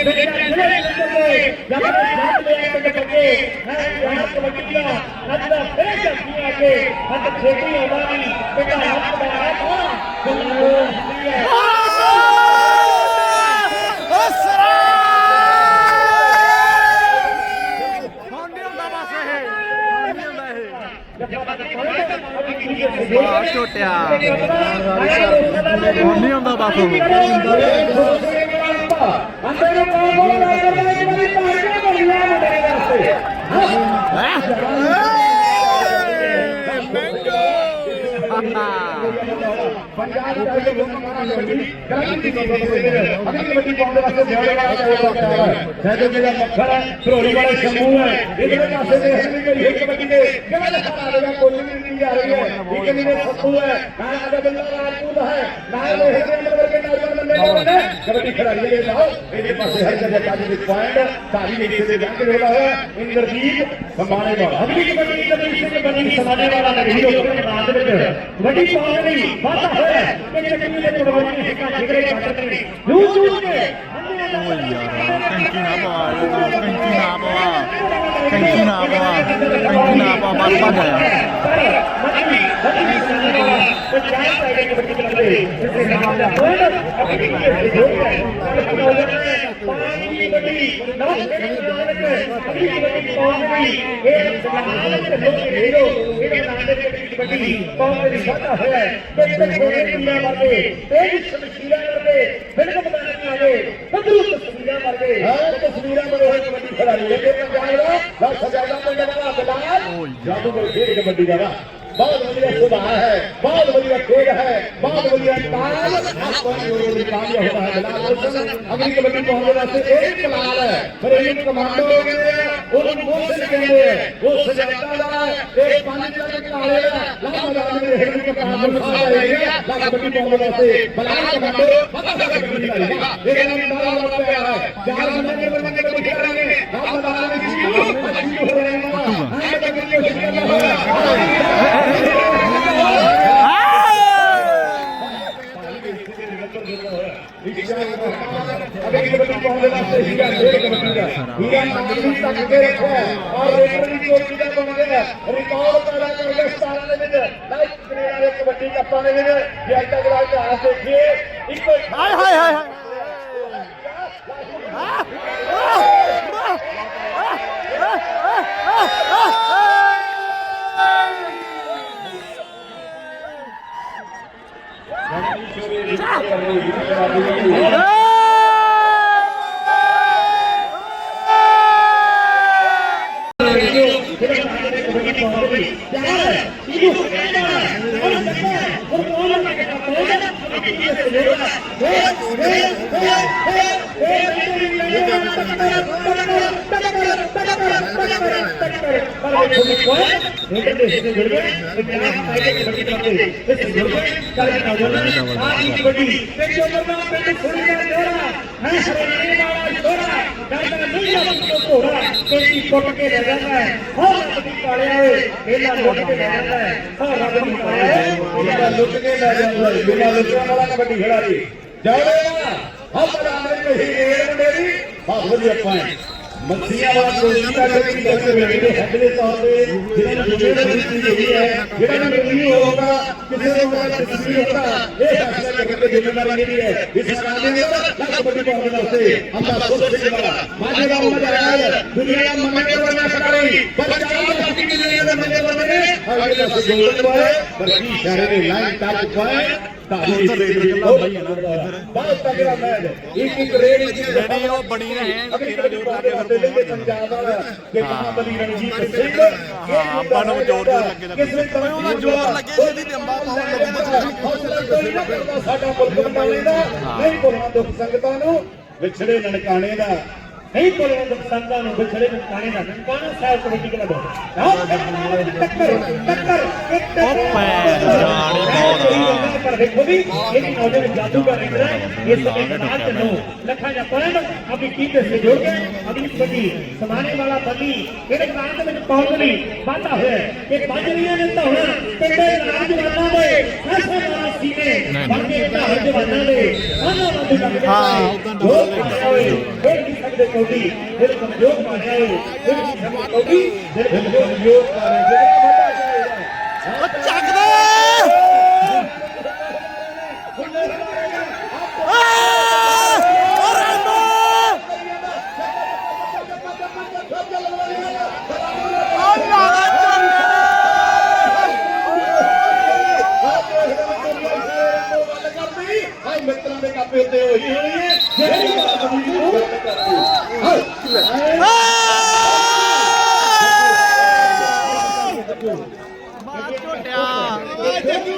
ਮੇਰੇ ਜਿਹੜੇ ਜਿਹੜੇ ਜਦ ਜਦ ਲੈ ਕੇ ਬੱਚੇ ਹੈ ਯਾਰ ਕਬੱਡੀ ਦਾ ਅੱਜ ਦਾ ਫੇਰ ਚੱਕੀ ਆ ਕੇ ਹੱਥ ਛੇਤੀ ਆਉਂਦਾ ਨਹੀਂ ਬੇਟਾ ਹੱਥ ਬਣਾ ਕੌਣ ਗੁੱਲੂ ਹੁੰਦੀ ਹੈ। ਵਾਹ ਝੋਟਿਆ ਨਹੀਂ। ਆਉਂਦਾ ਬਸ ਉਹ ਅੰਦਰ ਨੂੰ ਕੌਣ ਬੋਲ ਰਿਹਾ ਕਰਦਾ ਇੱਕ ਵਾਰੀ ਪਾੜ ਕੇ ਬੋਲਿਆ ਮੁੰਡੇ ਵਾਸਤੇ ਪੰਜਾਬ ਦਾ ਇਹ ਲੋਕ ਮਾਰਾ ਕਬੱਡੀ ਕਰਾਂਗੀ ਦੀ ਅਗਲੀ ਕਬੱਡੀ ਪਾਉਣ ਦੇ ਵਾਸਤੇ ਬਿਆਲੇ ਵਾਲਾ ਕੋਲ ਤਿਆਰ ਹੈ ਸਹਿਜੋ ਜਿਹੜਾ ਮੱਖਰ ਹੈ ਧਰੋੜੀ ਵਾਲਾ ਸ਼ੰਭੂ ਹੈ ਇਧਰ ਪਾਸੇ ਦੇ ਹਸਨੀ ਗਈ ਹੈ ਕਬੱਡੀ ਦੇ ਕਿਵੇਂ ਦਾ ਖੜਾ ਰਿਹਾ ਕੋਈ ਵੀ ਨਹੀਂ ਜਾ ਰਹੀ ਹੈ ਇੱਕ ਨਹੀਂ ਸੱਤੂ ਹੈ ਨਾ ਅਗਾ ਬਿੱਲਾ ਰਾਜਪੂਤ ਹੈ ਨਾ ਇਹ ਦੇ ਅੰਦਰ ਵਰਗੇ ਨੌਜਵਾਨ ਬੰਦੇ ਕੋਲ ਨੇ ਕਬੱਡੀ ਖਿਡਾਰੀ ਦੇ ਲਾਓ ਇਹਦੇ ਪਾਸੇ ਹਰ ਜਗ੍ਹਾ ਕਾਜੀ ਦੇ ਪੁਆਇੰਟ ਸਾਰੀ ਨੀਚੇ ਦੇ ਜੰਗ ਰੋਲਾ ਹੋਇਆ ਇੰਦਰਜੀਤ ਸੰਭਾਲੇ ਵਾਲਾ ਅਗਲੀ ਕਬੱਡੀ ਕਬੱਡੀ ਸਿੰਘ ਬਣੀ ਸਮਾਨੇ ਵਾਲਾ ਨਹੀਂ ਲੋਕਾਂ ਦੇ ਮੈਦਾਨ ਦੇ ਵਿੱਚ ਵੱਡੀ ਪਾਉਣ ਲਈ ਵਾਧਾ ਹੋਇਆ ਕਿ ਚੱਕੀ ਦੇ ਪ੍ਰਵਾਨੀ ਹਿੱਕਾ ਜਿਗਰੇ ਕੱਟ ਨੇ ਦੂਰ ਦੂਰ ਕੇ ਓਏ ਯਾਰ ਕੈਂਚੀ ਨਾ ਪਵਾ ਕੈਂਚੀ ਨਾ ਪਵਾ ਕੈਂਚੀ ਨਾ ਪਵਾ ਕੈਂਚੀ ਨਾ ਪਵਾ ਬਸ ਭੱਜ ਆਇਆ ਤਸਵੀਰਾਂ ਬਣੇ ਹੋਏ ਕਬੱਡੀ ਖਿਡਾਰੀ ਇਹ ਪੰਜਾਬ ਦਾ ਨਾ ਸਜਾਦਾ ਪਿੰਡ ਦਾ ਬਲਾਲ ਜਾਦੂਗਰ ਖੇਡ ਕਬੱਡੀ ਦਾ ਵਾ। ਬਹੁਤ ਵਧੀਆ ਸੁਭਾਅ ਹੈ ਬਹੁਤ ਵਧੀਆ ਖੇਡ ਹੈ ਬਹੁਤ ਵਧੀਆ ਤਾਲ ਆਪਾਂ ਨੂੰ ਉਹ ਕਾਮਯਾਬ ਹੋਣਾ ਹੈ ਬਲਾਲ ਹੁਸਨ ਅਗਲੀ ਕਬੱਡੀ ਪਾਉਣ ਵਾਸਤੇ ਇਹ ਵੀ ਕਮਾਲ ਹੈ ਪਰ ਇਹ ਕਮਾਂਡੋ ਕਹਿੰਦੇ ਆ ਉਹਨੂੰ ਮੋਸ਼ਨ ਕਹਿੰਦੇ ਆ ਉਹ ਸਜਾਦਾ ਦਾ ਇਹ ਪੰਜ ਤੱਕ ਕਾਲੇ ਦਾ ਲਾ ਮੈਦਾਨ ਦੇ ਹੇਠ ਨੂੰ ਕਮਾਂਡੋ ਨੂੰ ਖਾਇਆ ਹੈ ਲਾ ਕਬੱਡੀ ਪਾਉਣ ਵਾਸਤੇ ਬਲਾਲ ਕਮਾਂਡੋ ਪਤਾ ਲੱਗ ਕਬੱਡੀ ਦਾ ਇਹ ਨਾਮ ਨਾਲ ਲੱਗ ਪਿਆ ਹੈ ਚਾਰ ਬੰਦੇ ਦੇ ਬੰਦੇ ਕਬੱਡੀ ਕਰਾਂਗੇ ਲਾ ਮੈਦਾਨ ਵਿੱਚ ਕੀ ਹੋ ਰਿਹਾ ਹੈ ਹਾਂ ਕਬੱਡੀ ਹੋਇਆ ਅਗਲੀ ਕਬੱਡੀ ਪਾਉਣ ਦੇ ਵਾਸਤੇ ਹੀਰਾ ਖੇਡ ਕਬੱਡੀ ਦਾ ਹੀਰਾ ਨਾਮ ਨੂੰ ਤੱਕ ਕੇ ਰੱਖਿਆ ਔਰ ਰੇਡਰ ਦੀ ਚੋਟੀ ਦਾ ਬਣ ਗਿਆ ਰਿਕਾਰਡ ਪੈਦਾ ਕਰ ਗਿਆ 17 ਦੇ ਵਿੱਚ ਲਾਈਕ ਕਨੇਡਾ ਦੇ ਕਬੱਡੀ ਕੱਪਾਂ ਦੇ ਵਿੱਚ ਜੇ ਅੱਜ ਤੱਕ ਦਾ ਇਤਿਹਾਸ ਦੇਖੀਏ ਇੱਕੋ ਹੀ ਹਾਏ ਹਾਏ ਹਾਏ ਹਾਏ ਕੁੱਟ ਕੇ ਲੈ ਜਾਂਦਾ ਹੈ ਹੋਰ ਰੱਬ ਦੀ ਕਾਲਿਆ ਓਏ ਇਹਨਾਂ ਲੁੱਟ ਕੇ ਲੈ ਜਾਂਦਾ ਹੈ ਹੋਰ ਰੱਬ ਦੀ ਕਾਲਿਆ ਇਹਨਾਂ ਲੁੱਟ ਕੇ ਲੈ ਜਾਂਦਾ ਹੈ ਬਿਨਾਂ ਲੁੱਟਣ ਵਾਲਾ ਕਬੱਡੀ ਖਿਡਾਰੀ ਜਾਵੇਗਾ ਹਮ ਬਰਾਬਰ ਨਹੀਂ ਰੇਡ ਮੇਰੀ ਬਹੁਤ ਵਧੀਆ ਪੁਆਇੰਟ ਮੱਛੀਆਂ ਵਾਲਾ ਦੋਸ਼ੀ ਦਾ ਜਿਹੜੀ ਗੱਲ ਵੇਲੇ ਹੈਡ ਦੇ ਤੌਰ ਤੇ ਜਿਹੜਾ ਨੂੰ ਦੂਜੇ ਦੇ ਵਿੱਚ ਜਿਹੜੀ ਹੈ। ਜਿਹੜਾ ਨੂੰ ਰਿਵਿਊ ਹੋਗਾ ਕਿਸੇ ਨੂੰ ਹੋਗਾ ਕਿਸੇ ਨੂੰ ਹੋਗਾ ਇਹ ਫੈਸਲਾ ਕਰਨ ਦੀ ਜ਼ਿੰਮੇਵਾਰੀ ਨਹੀਂ ਹੈ, ਇਸ ਸਰਕਾਰ ਦੇ ਲੱਖ ਕਬੱਡੀ ਪਾਉਣ ਵਾਸਤੇ ਹਮਦਾ ਸੋਚ ਸਿੰਘ ਵਾਲਾ ਮਾਝੇ ਦਾ ਉਮਰ ਆਇਆ ਦੁਨੀਆ ਦਾ ਮੰਨੇ ਵਰਨਾ ਖਿਡਾਰੀ ਬੱਚਾ ਬਾਕੀ ਦੁਨੀਆ ਦਾ ਮੰਨੇ ਵਰਨੇ ਅਗਲੇ ਪਾਸੇ ਗੋਲਡਨ ਬੋਏ ਪਰ ਕੀ ਇਸ਼ਾਰੇ ਦੇ ਲਾਈਨ ਟੱਚ ਪਾਏ ਤਾਲੀ ਦੇ ਬਹੁਤ ਤਗੜਾ ਮੈਚ ਇੱਕ ਇੱਕ ਰੇਡ ਜਿਹੜੀ ਉਹ ਬਣੀ ਰਹੇ ਅਗਲੀ ਕਬੱਡੀ ਪਾਉਣ ਦੇ ਵਾਸਤੇ ਪੰਜਾਬ ਵਾਲਾ ਕਿ ਮਹਾਬਲੀ ਰਣਜੀਤ ਸਿੰਘ ਹਾਂ, ਆਪਾਂ ਨੂੰ ਜ਼ੋਰ ਜ਼ੋਰ ਲੱਗੇ ਦਾ ਉਹਨਾਂ ਜ਼ੋਰ ਲੱਗੇ ਸੀ ਇਹਦੀ ਤੇ ਪਾਉਣ ਲੱਗੇ ਹੌਸਲਾ ਕੋਈ ਨਾ ਕਰਦਾ ਸਾਡਾ ਮੁਲਕ ਬਟਾਲੇ ਦਾ ਨਹੀਂ ਭੁੱਲਣਾ ਦੁੱਖ ਸੰਗਤਾਂ ਨੂੰ ਵਿਛੜੇ ਨਨਕਾਣੇ ਦਾ ਨਹੀਂ ਭੁੱਲਣਾ ਦੁੱਖ ਸੰਗਤਾਂ ਨੂੰ ਵਿਛੜੇ ਨਨਕਾਣੇ ਦਾ ਨਨਕਾਣਾ ਸਾਹਿਬ ਕਬੱਡੀ ਕਲੱਬ ਆਹ ਟੱਕਰ ਟੱਕਰ ਪਰ ਦੇਖੋ ਵੀ ਇਹ ਨੌਜਵਾਨ ਜਾਦੂਗਰ ਇਧਰ ਹੈ ਇਸ ਸਮੇਂ ਮੈਦਾਨ ਚ ਨੋ ਲੱਖਾਂ ਜਾਂ ਪੁਆਇੰਟ ਅਭੀ ਕੀਤੇ ਸੇ ਜੁੜ ਕੇ ਅਗਲੀ ਕਬੱਡੀ ਸਮਾਨੇ ਵਾਲਾ ਬੱਲੀ ਇਹਦੇ ਦੇ ਵਿੱਚ ਪਹੁੰਚ ਲਈ ਵਾਧਾ ਹੋਇਆ ਕਿ ਪੰਜ ਰਹੀਆਂ ਨੇ ਧੌਣਾ ਪਿੰਡੇ ਨੌਜਵਾਨਾਂ ਦੇ ਐਸੇ ਵਾਲਾ ਸੀਨੇ ਬਾਕੀ ਧੌਣ ਜਵਾਨਾਂ ਦੇ ਉਹਨਾਂ ਨੂੰ ਲੱਗ ਜਾਂਦਾ ਹਾਂ, ਉਦੋਂ ਤਾਂ ਇਹ ਦੇ ਕੌਡੀ ਫਿਰ ਕਮਜ਼ੋਰ ਮਾਰਿਆ ਏ ਫਿਰ ਸਮਝ ਕੌਡੀ ਫਿਰ ਕਮਜ਼ੋਰ ਮਾਰਿਆ ਜਿਹੜਾ ਵੱਡਾ ਚਾਹੀਦਾ ਉਹ ਚੱਕ ਦੇ ਓ ਰੈਂਬੋ ਓ ਨਾਗਾ ਹਾਈ ਕਾਪੇ ਉੱਤੇ ਹੋਈ ਹੋਣੀ ਹੈ ਜਿਹੜੀ ਬਾਤ ਦੀ ਗੱਲ ਕਰਦੀ ਹਾਏ ਮਾਰ ਝੋਟਿਆ ਜੱਗੂ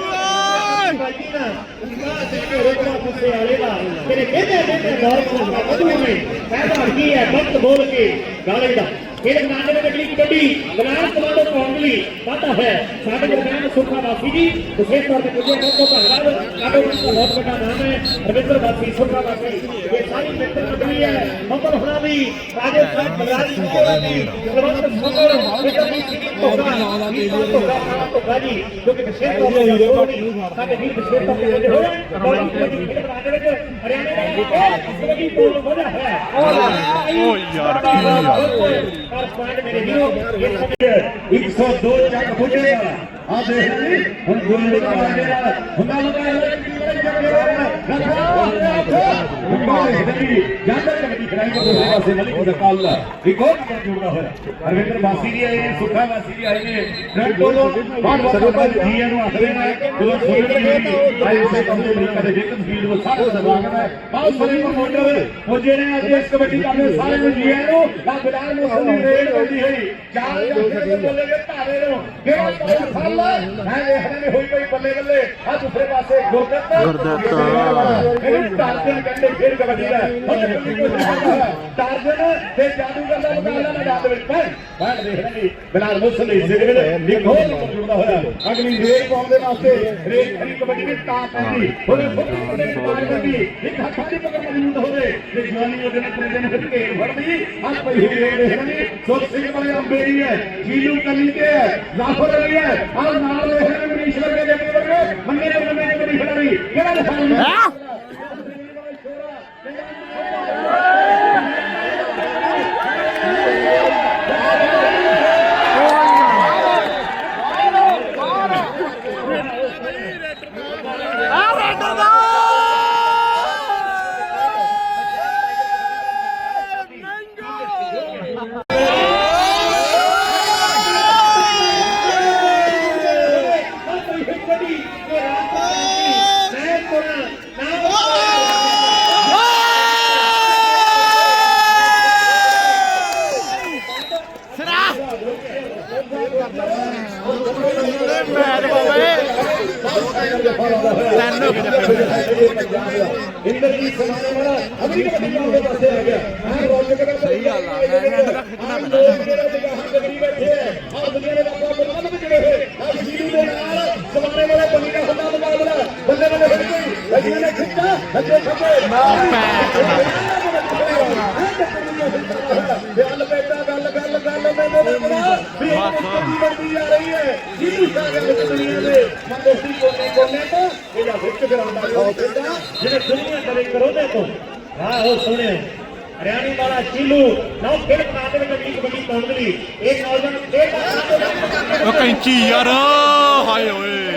ਓਏ ਮੇਰੇ ਕਹਿੰਦੇ ਕਹਿੰਦੇ ਦੌਰ ਕੋਲ ਕਦੂ ਨੇ ਪਹਿਲਾ ਕੀ ਹੈ ਵਕਤ ਬੋਲ ਕੇ ਗਾਲੇ ਦਾ ਮੇਰੇ ਨਾਨੇ ਦੇ ਅਗਲੀ ਕਬੱਡੀ ਬਨਾਰਸ ਕਮਾਂਡੋ ਕੌਂਗਲੀ ਪਤਾ ਹੈ। ਸਾਡੇ ਦਰਮਿਆਨ ਸੁੱਖਾ ਵਾਸੀ ਜੀ ਵਿਸ਼ੇਸ਼ ਤੌਰ ਤੇ ਪੁੱਜੇ ਬਹੁਤ ਬਹੁਤ ਧੰਨਵਾਦ। ਕਾਡੋ ਦਾ ਬਹੁਤ ਵੱਡਾ ਨਾਮ ਹੈ ਰਵਿੰਦਰ ਵਾਸੀ ਸੁੱਖਾ ਵਾਸੀ। ਇਹ ਸਾਰੀ ਮਿੱਤਰ ਮੰਡਲੀ ਹੈ। ਮੱਕਰ ਹੁਣਾ ਵੀ ਰਾਜੇ ਸਾਹਿਬ ਬਲਰਾਜ ਜੀ ਕੋਲ ਵੀ ਜਗਵੰਤ ਸੁੰਦਰ ਵਿਕਰਮ ਸਿੰਘ ਧੋਖਾ ਜੀ ਜੋ। ਕਿ ਵਿਸ਼ੇਸ਼ ਤੌਰ ਤੇ ਸਾਡੇ ਵੀਰ ਵਿਸ਼ੇਸ਼ ਤੌਰ ਤੇ ਪੁੱਜੇ ਹੋਏ ਕਬੱਡੀ ਹਰਿਆਣੇ ਦਾ ਕਬੱਡੀ ਟੋਲ ਵਧਿਆ ਹੈ। ਓ ਯਾਰ ਕੀ ਯਾਰ ਔਰ ਪੁਆਇੰਟ ਮੇਰੇ ਵੀਰੋ 102 ਚੱਕ ਪੁੱਜਣੇ ਆ ਦੇਖ ਲਈ ਹੁਣ ਗੋਲ ਦਾ ਵਾਜੇਗਾ ਹੁੰਦਾ ਲਗਾ ਜਾਂਦਾ ਕਬੱਡੀ ਖੜਾਈ ਕੋ ਦੂਸਰੇ ਪਾਸੇ ਮਲਿਕ ਦਾ ਕਾਲ ਇੱਕ ਹੋਰ ਨੰਬਰ ਜੁੜਦਾ ਹੋਇਆ ਅਰਵਿੰਦਰ ਵਾਸੀ ਜੀ ਆਏ ਨੇ ਸੁੱਖਾ ਵਾਸੀ ਜੀ ਆਏ ਨੇ ਰੈਡ ਕੋਲੋਂ ਬਹੁਤ ਬਹੁਤ ਜੀਆਂ ਨੂੰ ਆਖਦੇ ਨੇ ਜਦੋਂ ਸੁਣਨ ਦੀ ਆਏ ਉਸੇ ਕੰਮ ਦੇ ਅਮਰੀਕਾ ਦੇ ਵਿਕਨ ਫੀਲਡ ਨੂੰ ਸਾਰੇ ਸਵਾਗਤ ਹੈ। ਬਹੁਤ ਸਾਰੇ ਪ੍ਰਮੋਟਰ ਪੁੱਜੇ ਨੇ ਅੱਜ ਇਸ ਕਬੱਡੀ ਕਰਦੇ ਸਾਰੇ ਨੂੰ ਜੀਆਂ ਨੂੰ ਆ ਬਿਲਾਲ ਮੋਸਨ ਦੀ ਰੇਡ ਹੁੰਦੀ ਹੋਈ। ਚਾਰ ਜੱਫੇ ਦੇ ਬੱਲੇ ਦੇ ਧਾਰੇ ਨੂੰ ਕਿਹੜਾ ਪਾਉ ਫੜ ਲੈ। ਮੈਂ ਦੇਖਦੇ ਨੇ ਹੋਈ ਪਈ ਬੱਲੇ ਬੱਲੇ। ਆ ਦੂਸਰੇ ਪਾਸੇ ਗੁਰਦੱਤ ਗੁਰਦੱਤ। ਇਹਨੂੰ ਟਾਰਜਨ ਕਹਿੰਦੇ ਫੇਰ ਕਬੱਡੀ ਦਾ। ਟਾਰਜਨ ਤੇ ਜਾਦੂਗਰ ਦਾ ਮੁਕਾਬਲਾ ਮੈਦਾਨ ਦੇ ਵਿੱਚ ਪੈ ਬਾਹਰ ਦੇਖ ਰਹੇ ਬਿਲਾਲ ਦੇ ਦੇ ਵਿੱਚ ਇੱਕ ਹੋਰ ਨੰਬਰ ਜੁੜਦਾ ਹੋਇਆ। ਅਗਲੀ ਰੇਡ ਪਾਉਣ ਦੇ ਵਾਸਤੇ ਰੇਡ ਖੜੀ ਕਬੱਡੀ ਵਿੱਚ ਤਾਂ ਪੈਂਦੀ ਉਹਦੇ ਫੁੱਟੀ ਉਹਦੇ ਪਾਰ ਕਰਦੀ ਇੱਕ ਹੱਥਾਂ ਦੀ ਪਕੜ ਮੌਜੂਦ ਹੋਵੇ। ਤੇ ਜਵਾਨੀ ਉਹਦੇ ਨਾਲ ਪੂਰੇ ਦਿਨ ਫਿਰ ਘੇਰ ਫੜਦੀ ਹੱਥ ਪਈ ਹੋਈ ਰੇਡ ਦੇਖ ਰਹੇ ਸੁਖ ਸਿੰਘ ਬੜੇ ਅੰਬੇਰੀ ਹੈ। ਜੀਲੂ ਕਲੀ ਤੇ ਹੈ। ਜ਼ਾਫਰ ਅਲੀ ਹੈ। ਆਹ ਨਾਲ ਦੇਖ ਰਹੇ ਨੇ ਮਨੀਸ਼ ਵਰਗੇ ਦੇ ਵਰਗੇ। ਮੰਨੇ ਦੇ ਮੰਨੇ ਦੇ ਕਬੱਡੀ ਖਿਡਾਰੀ। ਕਿਹੜਾ ਦਿਖਾਉਂਦਾ ਹੈਂ? ਆ ਰੈਂਡਰ ਦਾ ਸਿਰਾ ਮੈਚ ਬਾਬੇ ਤਿੰਨ ਹੋ ਗਏ ਜੱਫੇ ਇੰਦਰਜੀਤ ਸਮਾਣੇ ਵਾਲਾ ਅਗਲੀ ਕਬੱਡੀ ਪਾਉਣ ਦੇ ਪਾਸੇ ਆ ਗਿਆ ਹਾਂ ਰੋਕ ਕੇ ਸਹੀ ਗੱਲ ਆ ਮੈਂ ਹੈਂਡ ਦਾ ਖਿੱਚਣਾ ਪੈਣਾ ਬੈਠੇ ਆ ਦੁਨੀਆ ਦੇ ਲੋਕਾਂ ਕੋਲ ਬੰਦ ਜਿਹੜੇ ਹੋਏ ਆ ਜੀਰੂ ਦੇ ਨਾਲ ਸਮਾਣੇ ਵਾਲੇ ਬੰਦੀ ਦਾ ਹੁੰਦਾ ਮੁਕਾਬਲਾ ਬੱਲੇ ਬੱਲੇ ਫਿਰ ਕੋਈ ਲੱਗੀਆਂ ਨੇ ਖਿੱਚਾ ਅੱਗੇ ਖੱਬੇ ਗੱਲ ਬੇਟਾ ਗੱਲ ਗੱਲ ਗੱਲ ਮੈਨੂੰ ਨਾ ਵੀ ਇਹ ਕਬੱਡੀ ਵੱਧਦੀ ਜਾ ਰਹੀ ਹੈ ਜੀਰੂ ਸਾਗਰ ਦੇ ਦੁਨੀਆ ਦੇ ਮੰਦੋਸੀ ਕੋਨੇ ਕੋਨੇ ਤੋਂ ਇਹਦਾ ਵਿੱਚ ਗਰਾਉਂਦਾ ਖੌਫ ਦਿੰਦਾ ਜਿਹੜੇ ਦੁਨੀਆ ਕਰੇ ਕਰੋਦੇ ਤੋਂ ਹਾਂ ਉਹ ਸੁਣਿਆ ਹਰਿਆਣੀ ਵਾਲਾ ਚੀਲੂ ਨੌ ਖੇਡ ਬਣਾ ਦੇ ਵਿੱਚ ਅਗਲੀ ਕਬੱਡੀ ਪਾਉਣ ਦੇ ਲਈ ਇਹ ਨੌਜਵਾਨ ਖੇਡ ਉਹ ਕੈਂਚੀ ਯਾਰ, ਹਾਏ ਓਏ।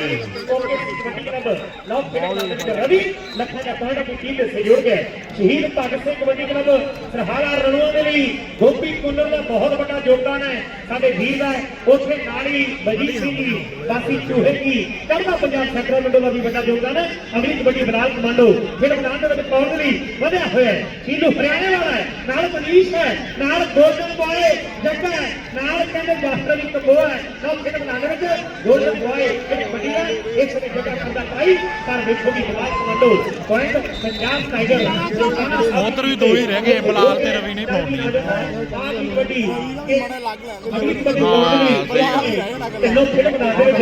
ਰਵੀ ਲੱਖਾਂ ਦਾ ਪੁਆਇੰਟ ਆਪਣੀ ਟੀਮ ਦੇ ਸਹਿਯੋਗ ਹੈ ਸ਼ਹੀਦ ਭਗਤ ਸਿੰਘ ਕਬੱਡੀ ਕਲੱਬ ਸਰਹਾਲਾ ਰਣੂਆ ਦੇ ਲਈ ਗੋਪੀ ਕੁੰਨਰ ਦਾ ਬਹੁਤ ਵੱਡਾ ਯੋਗਦਾਨ ਹੈ ਸਾਡੇ ਵੀਰ ਦਾ ਉੱਥੇ ਨਾਲ ਹੀ ਬਜੀਤ ਸਿੰਘ ਜੀ ਬਾਸੀ ਚੂਹੇ ਜੀ ਚੜ੍ਹਦਾ ਪੰਜਾਬ ਸੈਕਰਮੈਂਟੋ ਦਾ ਵੀ ਵੱਡਾ ਯੋਗਦਾਨ ਹੈ ਅਗਲੀ ਕਬੱਡੀ ਬਲਾਲ ਕਮਾਂਡੋ ਫਿਰ ਮੈਦਾਨ ਦੇ ਵਿੱਚ ਪਾਉਣ ਦੇ ਲਈ ਵਧਿਆ ਹੋਇਆ ਹੈ ਸ਼ੀਲੂ ਹਰਿਆਣੇ ਵਾਲਾ ਹੈ ਨਾਲ ਮਨੀਸ਼ ਹੈ ਨਾਲ ਗੋਲਡਨ ਬॉय ਜੱਗਾ ਹੈ ਨਾਲ ਕਹਿੰਦੇ ਜਾਸਟਰ ਵੀ ਕੰਬੋਆ ਹੈ ਨਾਲ ਫਿਰ ਮੈਦਾਨ ਦੇ ਵਿੱਚ ਗੋਲਡਨ ਬॉय ਇਹ ਵੱਡੀ ਹੈ ਇਸ ਨੇ ਜਗ੍ਹਾ ਕਰਦਾ ਪਾਈ ਪਰ ਵੇਖੋ ਵੀ Balal commando point Punjab tiger ਉੱਧਰ ਵੀ ਦੋ ਹੀ ਰਹਿ ਗਏ, ਬਲਾਲ ਤੇ ਰਵੀ ਨਹੀਂ ਪਾਉਣੀ। ਆਹ ਕਬੱਡੀ ਇਹ ਅਗਲੀ ਕਬੱਡੀ ਪਾਉਣ ਦੇ ਲਈ ਤੇ ਲੋਕ ਖੇਡ ਮੈਦਾਨ ਦੇ ਵਿੱਚ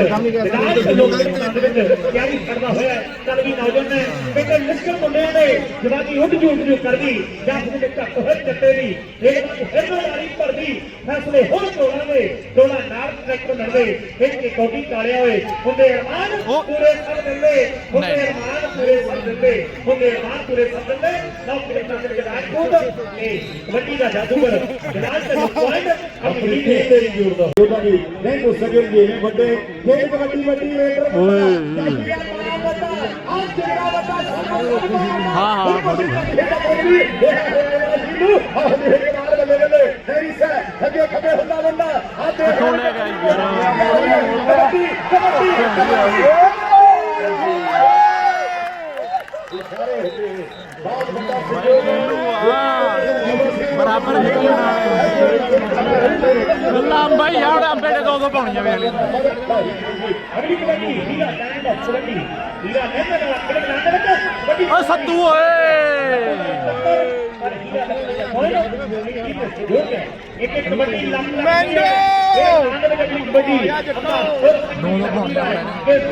ਰਾਜ ਦੇ ਲੋਕ ਖੇਡ ਮੈਦਾਨ ਦੇ ਵਿੱਚ ਤਿਆਰੀ ਕਰਦਾ ਹੋਇਆ ਹੈ। ਚੱਲ ਵੀ ਨੌਜਵਾਨ ਨੇ ਕਹਿੰਦੇ ਨਿਸ਼ਕਰ ਮੁੰਡਿਆਂ ਦੇ ਜਵਾਨੀ ਉੱਡ ਜੂ ਉੱਡ ਜੂ ਕਰਦੀ ਜਾਂ ਫਿਰ ਦੇ ਘੱਟ ਹੋਏ ਚੱਟੇ ਦੀ ਇਹ ਫਿਰ ਵਾਲੀ ਭਰਦੀ ਫੈਸਲੇ ਹੁਣ ਤੋੜਾਂਗੇ ਦੋਲਾ ਨਾਲ ਟਰੈਕਟਰ ਲੜਦੇ ਵਿੱਚ ਕੇ ਕੌਡੀ ਕਾਲਿਆ ਹੋਏ ਹੁੰਦੇ ਅਰਮਾਨ ਉਹ। ਪੂਰੇ ਸਭ ਦਿੰਦੇ ਹੁੰਦੇ ਨਹੀਂ। ਅਰਮਾਨ ਪੂਰੇ ਸਭ ਦਿੰਦੇ ਹੁੰਦੇ ਅਰਮਾਨ ਪੂਰੇ ਸਭ ਦਿੰਦੇ ਲਓ ਕਿਤੇ ਚੱਲ ਕੇ ਰਾਜਪੂਤ ਇਹ ਕਬੱਡੀ ਦਾ ਜਾਦੂਗਰ ਜਨਾਬ ਤੇ ਪੁਆਇੰਟ ਆਪਣੀ ਦੇ ਜੋੜ ਦਾ ਉਹਦਾ ਵੀ ਨਹੀਂ ਹੋ ਸਕੇ ਜੇ ਵੱਡੇ ਜੇ ਕਬੱਡੀ ਵੱਡੀ ਵੇਟਰ ਓਏ। ਹਾਂ, ਹਾਂ। ਅੱਗੇ ਖੱਬੇ ਹੁੰਦਾ ਬੰਦਾ ਆ ਦੇਖ ਲੈ ਗਿਆ ਯਾਰ? ਕਬੱਡੀ ਕਬੱਡੀ ਕਬੱਡੀ ਬਹੁਤ ਵੱਡਾ ਬਰਾਬਰ ਨਿਕਲਣਾ। ਗੱਲਾਂ ਬਾਈ ਯਾਰ ਅੰਬੇ ਦੇ ਦੋ ਦੋ ਪਾਉਣੀਆਂ ਵੇਲੇ ਅਗਲੀ ਕਬੱਡੀ ਹੀਰਾ ਟਾਈਮ ਦਾ ਕਬੱਡੀ ਹੀਰਾ ਨੇਮੇ ਨਾਲ ਖੇਡ ਮੈਦਾਨ ਦੇ ਵਿੱਚ ਕਬੱਡੀ ਓ ਸੱਤੂ ਓਏ। ਇੱਕ ਇੱਕ ਕਬੱਡੀ ਲੰਮ ਮੈਂਗੋ! ਦੋ ਦੋ ਪਾਉਣੀਆਂ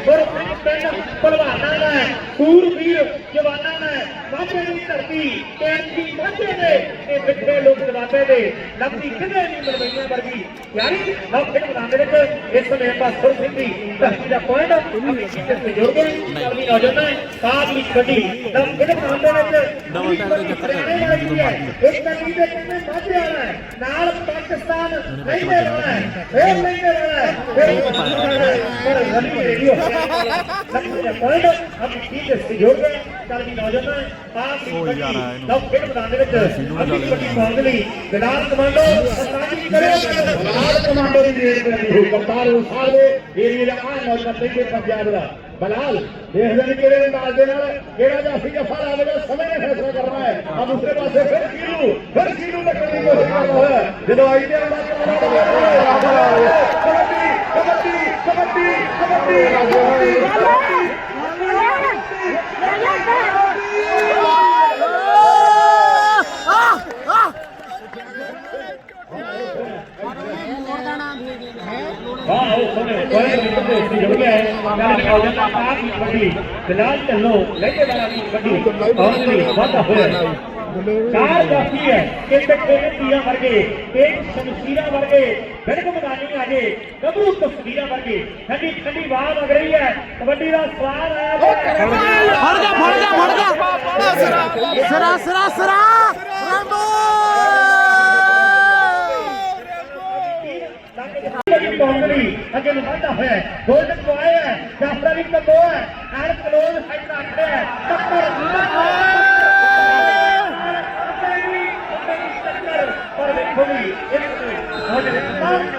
ਸੁਰ ਪਿੰਡ ਪਹਿਲਵਾਨਾਂ ਦਾ ਹੈ। ਸੂਰਬੀਰ ਜਵਾਨਾਂ ਦਾ ਹੈ। ਮਾਝੇ ਦੀ ਧਰਤੀ ਪੈਣ ਦੀ ਮਾਝੇ ਦੇ ਇਹ ਬਿੱਠੇ ਲੋਕ ਜਵਾਬੇ ਦੇ ਲੰਬੀ ਕਿਤੇ ਨਹੀਂ ਮਲਵਈਆਂ ਵਰਗੀ ਯਾਨੀ ਲੋਕ ਖੇਡ ਮੈਦਾਨ ਦੇ ਵਿੱਚ ਇਸ ਸਮੇਂ ਆਪਾਂ ਸੁਰ ਸਿੰਘ ਦੀ ਧਰਤੀ ਦਾ ਪੁਆਇੰਟ ਆਪਣੇ ਕੀਤੇ ਸਹਿਯੋਗ ਹੈ ਕਲਮੀ ਨੌਜਵਾਨ ਹੈ ਸਾਥ ਵਿੱਚ ਵੱਡੀ ਲੋਕ ਖੇਡ ਮੈਦਾਨ ਦੇ ਵਿੱਚ ਡਬਲ ਟਾਈਮ ਦੇ ਚੱਕਰ ਹਰਿਆਣੇ ਵਾਲੀ ਹੈ ਇੱਕ ਧਰਤੀ ਦੇ ਕਹਿੰਦੇ ਮਾਝੇ ਵਾਲਾ ਹੈ ਨਾਲ ਪਾਕਿਸਤਾਨ ਰਹਿੰਦੇ ਵਾਲਾ ਹੈ ਫੇਰ ਲੈਂਦੇ ਵਾਲਾ ਹੈ ਫੇਰ ਪਰ ਰਵੀ ਰੇਡੀਓ ਲੱਖਾਂ ਦਾ ਪੁਆਇੰਟ ਆਪਣੀ ਟੀਮ ਦੇ ਸਹਿਯੋਗ ਹੈ ਕਲਮੀ ਨੌਜਵਾਨ ਪਾਸ ਉਹ ਯਾਰ ਆ ਇਹਨੂੰ। ਲੋਕ ਖੇਡ ਮੈਦਾਨ ਦੇ ਵਿੱਚ ਅਗਲੀ ਵੱਡੀ ਪਹੁੰਚ ਲਈ ਬਿਲਾਲ ਕਮਾਂਡੋ ਸਤਾਜੀ ਕਰੇ ਬਿਲਾਲ ਕਮਾਂਡੋ ਦੀ ਰੇਡ ਕਰਨੀ ਹੋਈ ਕਪਤਾਨ ਉਹ ਸਾਰੇ ਏਰੀਆ ਦਾ ਆ ਨੌਜਵਾਨ ਤੇ ਪੰਜਾਬ ਦਾ ਬਲਾਲ ਦੇਖਦੇ ਨੇ ਕਿਹੜੇ ਅੰਦਾਜ਼ ਦੇ ਨਾਲ ਕਿਹੜਾ ਜਾਫੀ ਜਫਾ ਲਾਵੇਗਾ ਸਮੇਂ ਨੇ ਫੈਸਲਾ ਕਰਨਾ ਹੈ ਆ ਦੂਸਰੇ ਪਾਸੇ ਫਿਰ ਕਿਹਨੂੰ ਫਿਰ ਕਿਹਨੂੰ ਲੱਗਣ ਦੀ ਕੋਸ਼ਿਸ਼ ਕਰਦਾ ਹੋਇਆ ਜਦੋਂ ਆਈ ਤੇ ਅੰਦਾਜ਼ ਕਬੱਡੀ ਕਬੱਡੀ ਕਬੱਡੀ ਕਬੱਡੀ ਕਬੱਡੀ ਵਾਹ ਉਹ ਸੋਨੇ ਕੋਈ ਨਿਕਲਦੇ ਸੀ ਜੁੜ ਗਿਆ ਹੈ ਗੱਲ ਹੋ ਜਾਂਦਾ ਪਾਸ ਦੀ ਕਬੱਡੀ ਫਿਲਹਾਲ ਚੱਲੋ ਲੈਕੇ ਵਾਲਾ ਦੀ ਕਬੱਡੀ ਔਰ ਵੀ ਵਾਧਾ ਹੋਇਆ ਚਾਰ ਜਾਫੀ ਹੈ ਇੱਕ ਖੇਡ ਤੀਆਂ ਵਰਗੇ ਇੱਕ ਸ਼ਮਸ਼ੀਰਾ ਵਰਗੇ ਬਿਰਕ ਮੈਦਾਨੀ ਆਗੇ ਗੱਭਰੂ ਤਸਵੀਰਾਂ ਵਰਗੇ ਠੰਡੀ ਠੰਡੀ ਵਾਹ ਵਗ ਰਹੀ ਹੈ ਕਬੱਡੀ ਦਾ ਸਵਾਦ ਆਇਆ ਹੋਇਆ ਫੜ ਜਾ। ਫੜ ਜਾ ਫੜ ਜਾ ਸਿਰਾ ਸਿਰਾ ਸਿਰਾ ਰੈਂਬੋ ਕੌਂਗਲੀ ਅੱਗੇ ਨੂੰ ਵਧਦਾ ਹੋਇਆ ਹੈ। ਗੋਲਡਨ ਬੁਆਏ ਹੈ। ਜਾਫਰਾ ਵੀ ਕੰਬੋ ਹੈ। ਐਨ ਕਲੋਜ਼ ਸਾਈਡ ਰੱਖ ਹੈ। ਟੱਕਰ ਪਰ ਵੇਖੋ ਵੀ ਇੱਕ ਉਹਦੇ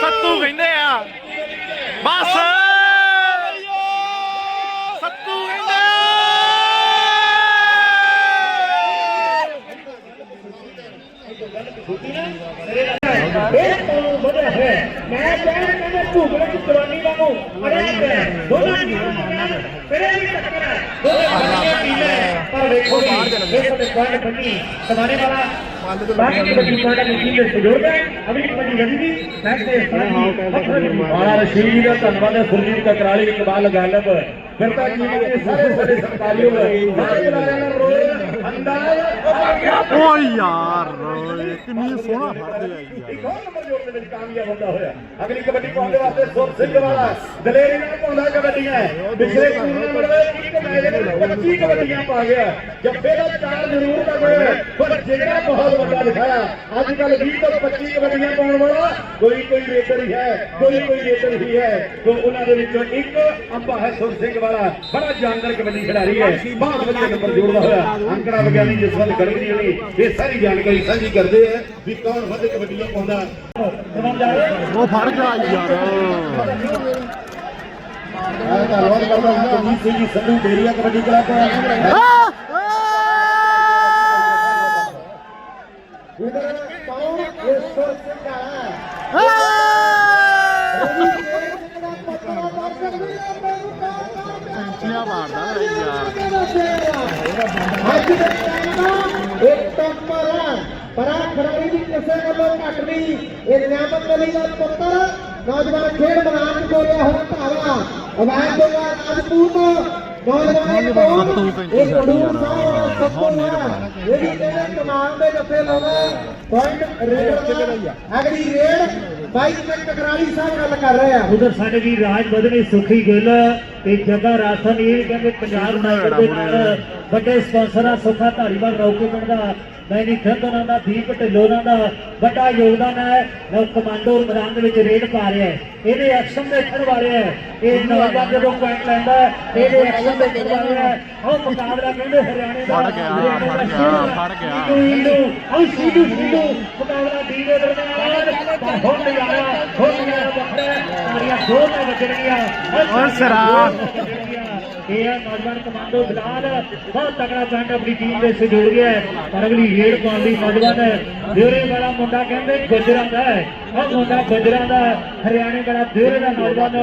ਸੱਤੂ ਕਹਿੰਦੇ ਆ। ਬਸ ਸੱਤੂ ਕਹਿੰਦੇ ਇਹ ਤੋਂ ਵਧਿਆ ਹੈ ਮੈਂ ਕਹਿਣ ਕਹਿੰਦਾ ਭੂਗਲੇ ਦੀ ਜਵਾਨੀ ਵਾਂਗੂ ਅੜਿਆ ਪਿਆ ਹੈ। ਦੋਨਾਂ ਦੀ ਫਿਰੇ ਵੀ ਟੱਕਰ ਹੈ ਦੋਨੇ ਬੰਦੀਆਂ ਟੀਮ ਹੈ ਪਰ ਵੇਖੋ ਵੀ ਇਸ ਦੇ ਪੁਆਇੰਟ ਬੰਨੀ ਸਮਾਨੇ ਵਾਲਾ ਬਾਕੀ ਦੀ ਬੱਚੀ ਪੁਆਇੰਟ ਦੀ ਟੀਮ ਦੇ ਸਹਿਯੋਗ ਹੈ ਅਗਲੀ ਕਬੱਡੀ ਰਵੀ ਦੀ ਮੈਚ ਦੇ ਸਾਥੀ ਮਾਰਾ ਰਸ਼ੀਦ ਜੀ ਦਾ ਧੰਨਵਾਦ ਹੈ ਸੁਰਜੀਤ ਕਕਰਾਲੀ ਇਕਬਾਲ ਗਾਲਬ ਫਿਰ ਤਾਂ ਕੀ ਹੈ ਸਾਰੇ ਸਾਡੇ ਸਰਕਾਰੀ ਹੋ ਗਏ ਸਾਰੇ ਬੁਲਾਰਿਆਂ ਦਾ ਰੋਲ ਅੰਦਾਜ਼ ਓ ਯਾਰ ਓਏ ਕਿੰਨੀ ਸੋਹਣਾ ਫੜਦੇ ਆ ਇੱਕ ਯਾਰ ਹੋਰ ਨੰਬਰ ਜੋੜ ਦੇ ਵਿੱਚ ਕਾਮਯਾਬ ਹੁੰਦਾ ਹੋਇਆ ਅਗਲੀ ਕਬੱਡੀ ਪਾਉਣ ਦੇ ਵਾਸਤੇ ਸੁਰ ਸਿੰਘ ਵਾਲਾ ਦਲੇਰੀ ਨਾਲ ਪਾਉਂਦਾ ਕਬੱਡੀਆਂ ਪਿਛਲੇ ਟੂਰਨਾਮੈਂਟ ਵਿੱਚ ਇੱਕ ਮੈਚ ਦੇ ਵਿੱਚ 25 ਕਬੱਡੀਆਂ ਪਾ ਗਿਆ ਜੱਫੇ ਦਾ ਚਾਰ ਜ਼ਰੂਰ ਕਰ ਹੋਇਆ ਪਰ ਜਿਹੜਾ ਬਹੁਤ ਵੱਡਾ ਦਿਖਾਇਆ ਅੱਜ ਕੱਲ 20 ਤੋਂ 25 ਕਬੱਡੀਆਂ ਪਾਉਣ ਵਾਲਾ ਕੋਈ ਕੋਈ ਰੇਡਰ ਹੀ ਹੈ ਕੋਈ ਕੋਈ ਰੇਡਰ ਹੀ ਹੈ ਤੋਂ ਉਹਨਾਂ ਦੇ ਵਿੱਚੋਂ ਇੱਕ ਅੰਬਾ ਹੈ ਸੁਰ ਸਿੰਘ ਵਾਲਾ ਬੜਾ ਜਾਨਦਾਰ ਕਬੱਡੀ ਖਿਡਾਰੀ ਹੈ ਬਹੁਤ ਵਧੀਆ ਨੰਬਰ ਜੋੜਦਾ ਹੋਇਆ ਅੰਕੜਾ ਵਿਗਿਆਨੀ ਜਸਵੰਤ ਖੜਕ ਜੀ ਜਿਹੜੀ ਇਹ ਸਾਰੀ ਜਾਣਕਾਰੀ ਸਾਂਝੀ ਕਰਦੇ ਆ ਵੀ ਕੌਣ ਵੱਧ ਕਬੱਡੀਆਂ ਪਾਉਂਦਾ ਉਹ ਫੜ ਜਾ ਯਾਰ ਮੈਂ ਧੰਨਵਾਦ ਕਰਦਾ ਹਾਂ ਜੀ ਸਿੰਘ ਸੰਧੂ ਡੇਰੀਆ ਕਬੱਡੀ ਕਲੱਬ ਵਿਨਰ ਕੌਣ ਈਸ਼ਵਰ ਸਿੰਘ ਦਾ ਹੈ ਆ ਮਾਰਦਾ ਯਾਰ ਨੌਜਵਾਨ ਇਹ ਕੜੂਰ ਸਾਹਿਬ ਸੱਤੋ ਇਹ ਵੀ ਕਹਿੰਦੇ ਕਮਾਲ ਦੇ ਜੱਫੇ ਪੁਆਇੰਟ ਅਗਲੀ ਰੇਡ ਬਾਈ ਮਿੰਟ ਸਾਹਿਬ ਗੱਲ ਕਰ ਰਹੇ ਆ। ਉਧਰ ਸਾਡੇ ਵੀ ਰਾਜ ਬਦਨੀ ਸੁਖੀ ਗਿੱਲ ਤੇ ਜੱਗਾ ਰਾਸਨ ਇਹ ਕਹਿੰਦੇ ਪੰਜਾਬ ਯੂਨਾਈਟਿਡ ਦੇ ਨਾਲ ਵੱਡੇ ਸਪਾਂਸਰ ਆ ਸੁਖਾ ਧਾਰੀਵਾਲ ਰੌਕੇ ਪਿੰਡ ਦਾ ਮੈਨੀ ਖੰਦਨਾਂ ਦਾ ਦੀਪ ਢਿੱਲੋਂ ਦਾ ਵੱਡਾ ਯੋਗਦਾਨ ਹੈ। ਲਓ ਕਮਾਂਡੋ ਮੈਦਾਨ ਦੇ ਵਿੱਚ ਰੇਡ ਪਾ ਰਿਹਾ ਹੈ। ਇਹਦੇ ਐਕਸ਼ਨ ਦੇਖਣ ਵਾਲੇ ਹੈ। ਇਹ ਨੌਜਵਾਨ ਜਦੋਂ ਪੁਆਇੰਟ ਲੈਂਦਾ ਇਹਦੇ ਐਕਸ਼ਨ ਦੇਖਣ ਵਾਲੇ ਹੈ। ਉਹ ਮੁਕਾਬਲਾ ਕਹਿੰਦੇ ਹਰਿਆਣੇ ਦਾ ਫੜ ਗਿਆ, ਦਾ ਫੜ ਗਿਆ, ਫੜ ਗਿਆ। ਸੀਧੂ ਉਹ ਸੀਧੂ ਹੀਰੂ, ਮੁਕਾਬਲਾ ਡੀ ਦੇ ਦਰਮਿਆਨ। ਹੁਣ ਨਜ਼ਾਰਾ ਹੁਣ ਨਜ਼ਾਰਾ ਵੱਖਰਾ ਸਾਰੀਆਂ ਦੋ ਨਾਲ ਵੱਜਣਗੀਆਂ ਓਏ ਸਿਰਾ। ਇਹ ਹੈ ਨੌਜਵਾਨ ਕਮਾਂਡੋ ਬਿਲਾਲ। ਬਹੁਤ ਤਕੜਾ ਪਿੰਡ ਆਪਣੀ ਟੀਮ ਦੇ ਸੇ ਜੁੜ ਹੈ। ਪਰ ਅਗਲੀ ਰੇਡ ਪਾਉਣ ਦੀ ਨੌਜਵਾਨ ਹੈ। ਦਿਉਰੇ ਵਾਲਾ ਮੁੰਡਾ ਕਹਿੰਦੇ ਗੁਜਰਾਂ ਦਾ ਹੈ। ਉਹ ਮੁੰਡਾ ਗੁਜਰਾਂ ਦਾ ਹਰਿਆਣੇ ਵਾਲਾ ਦਿਉਰੇ ਦਾ ਨੌਜਵਾਨ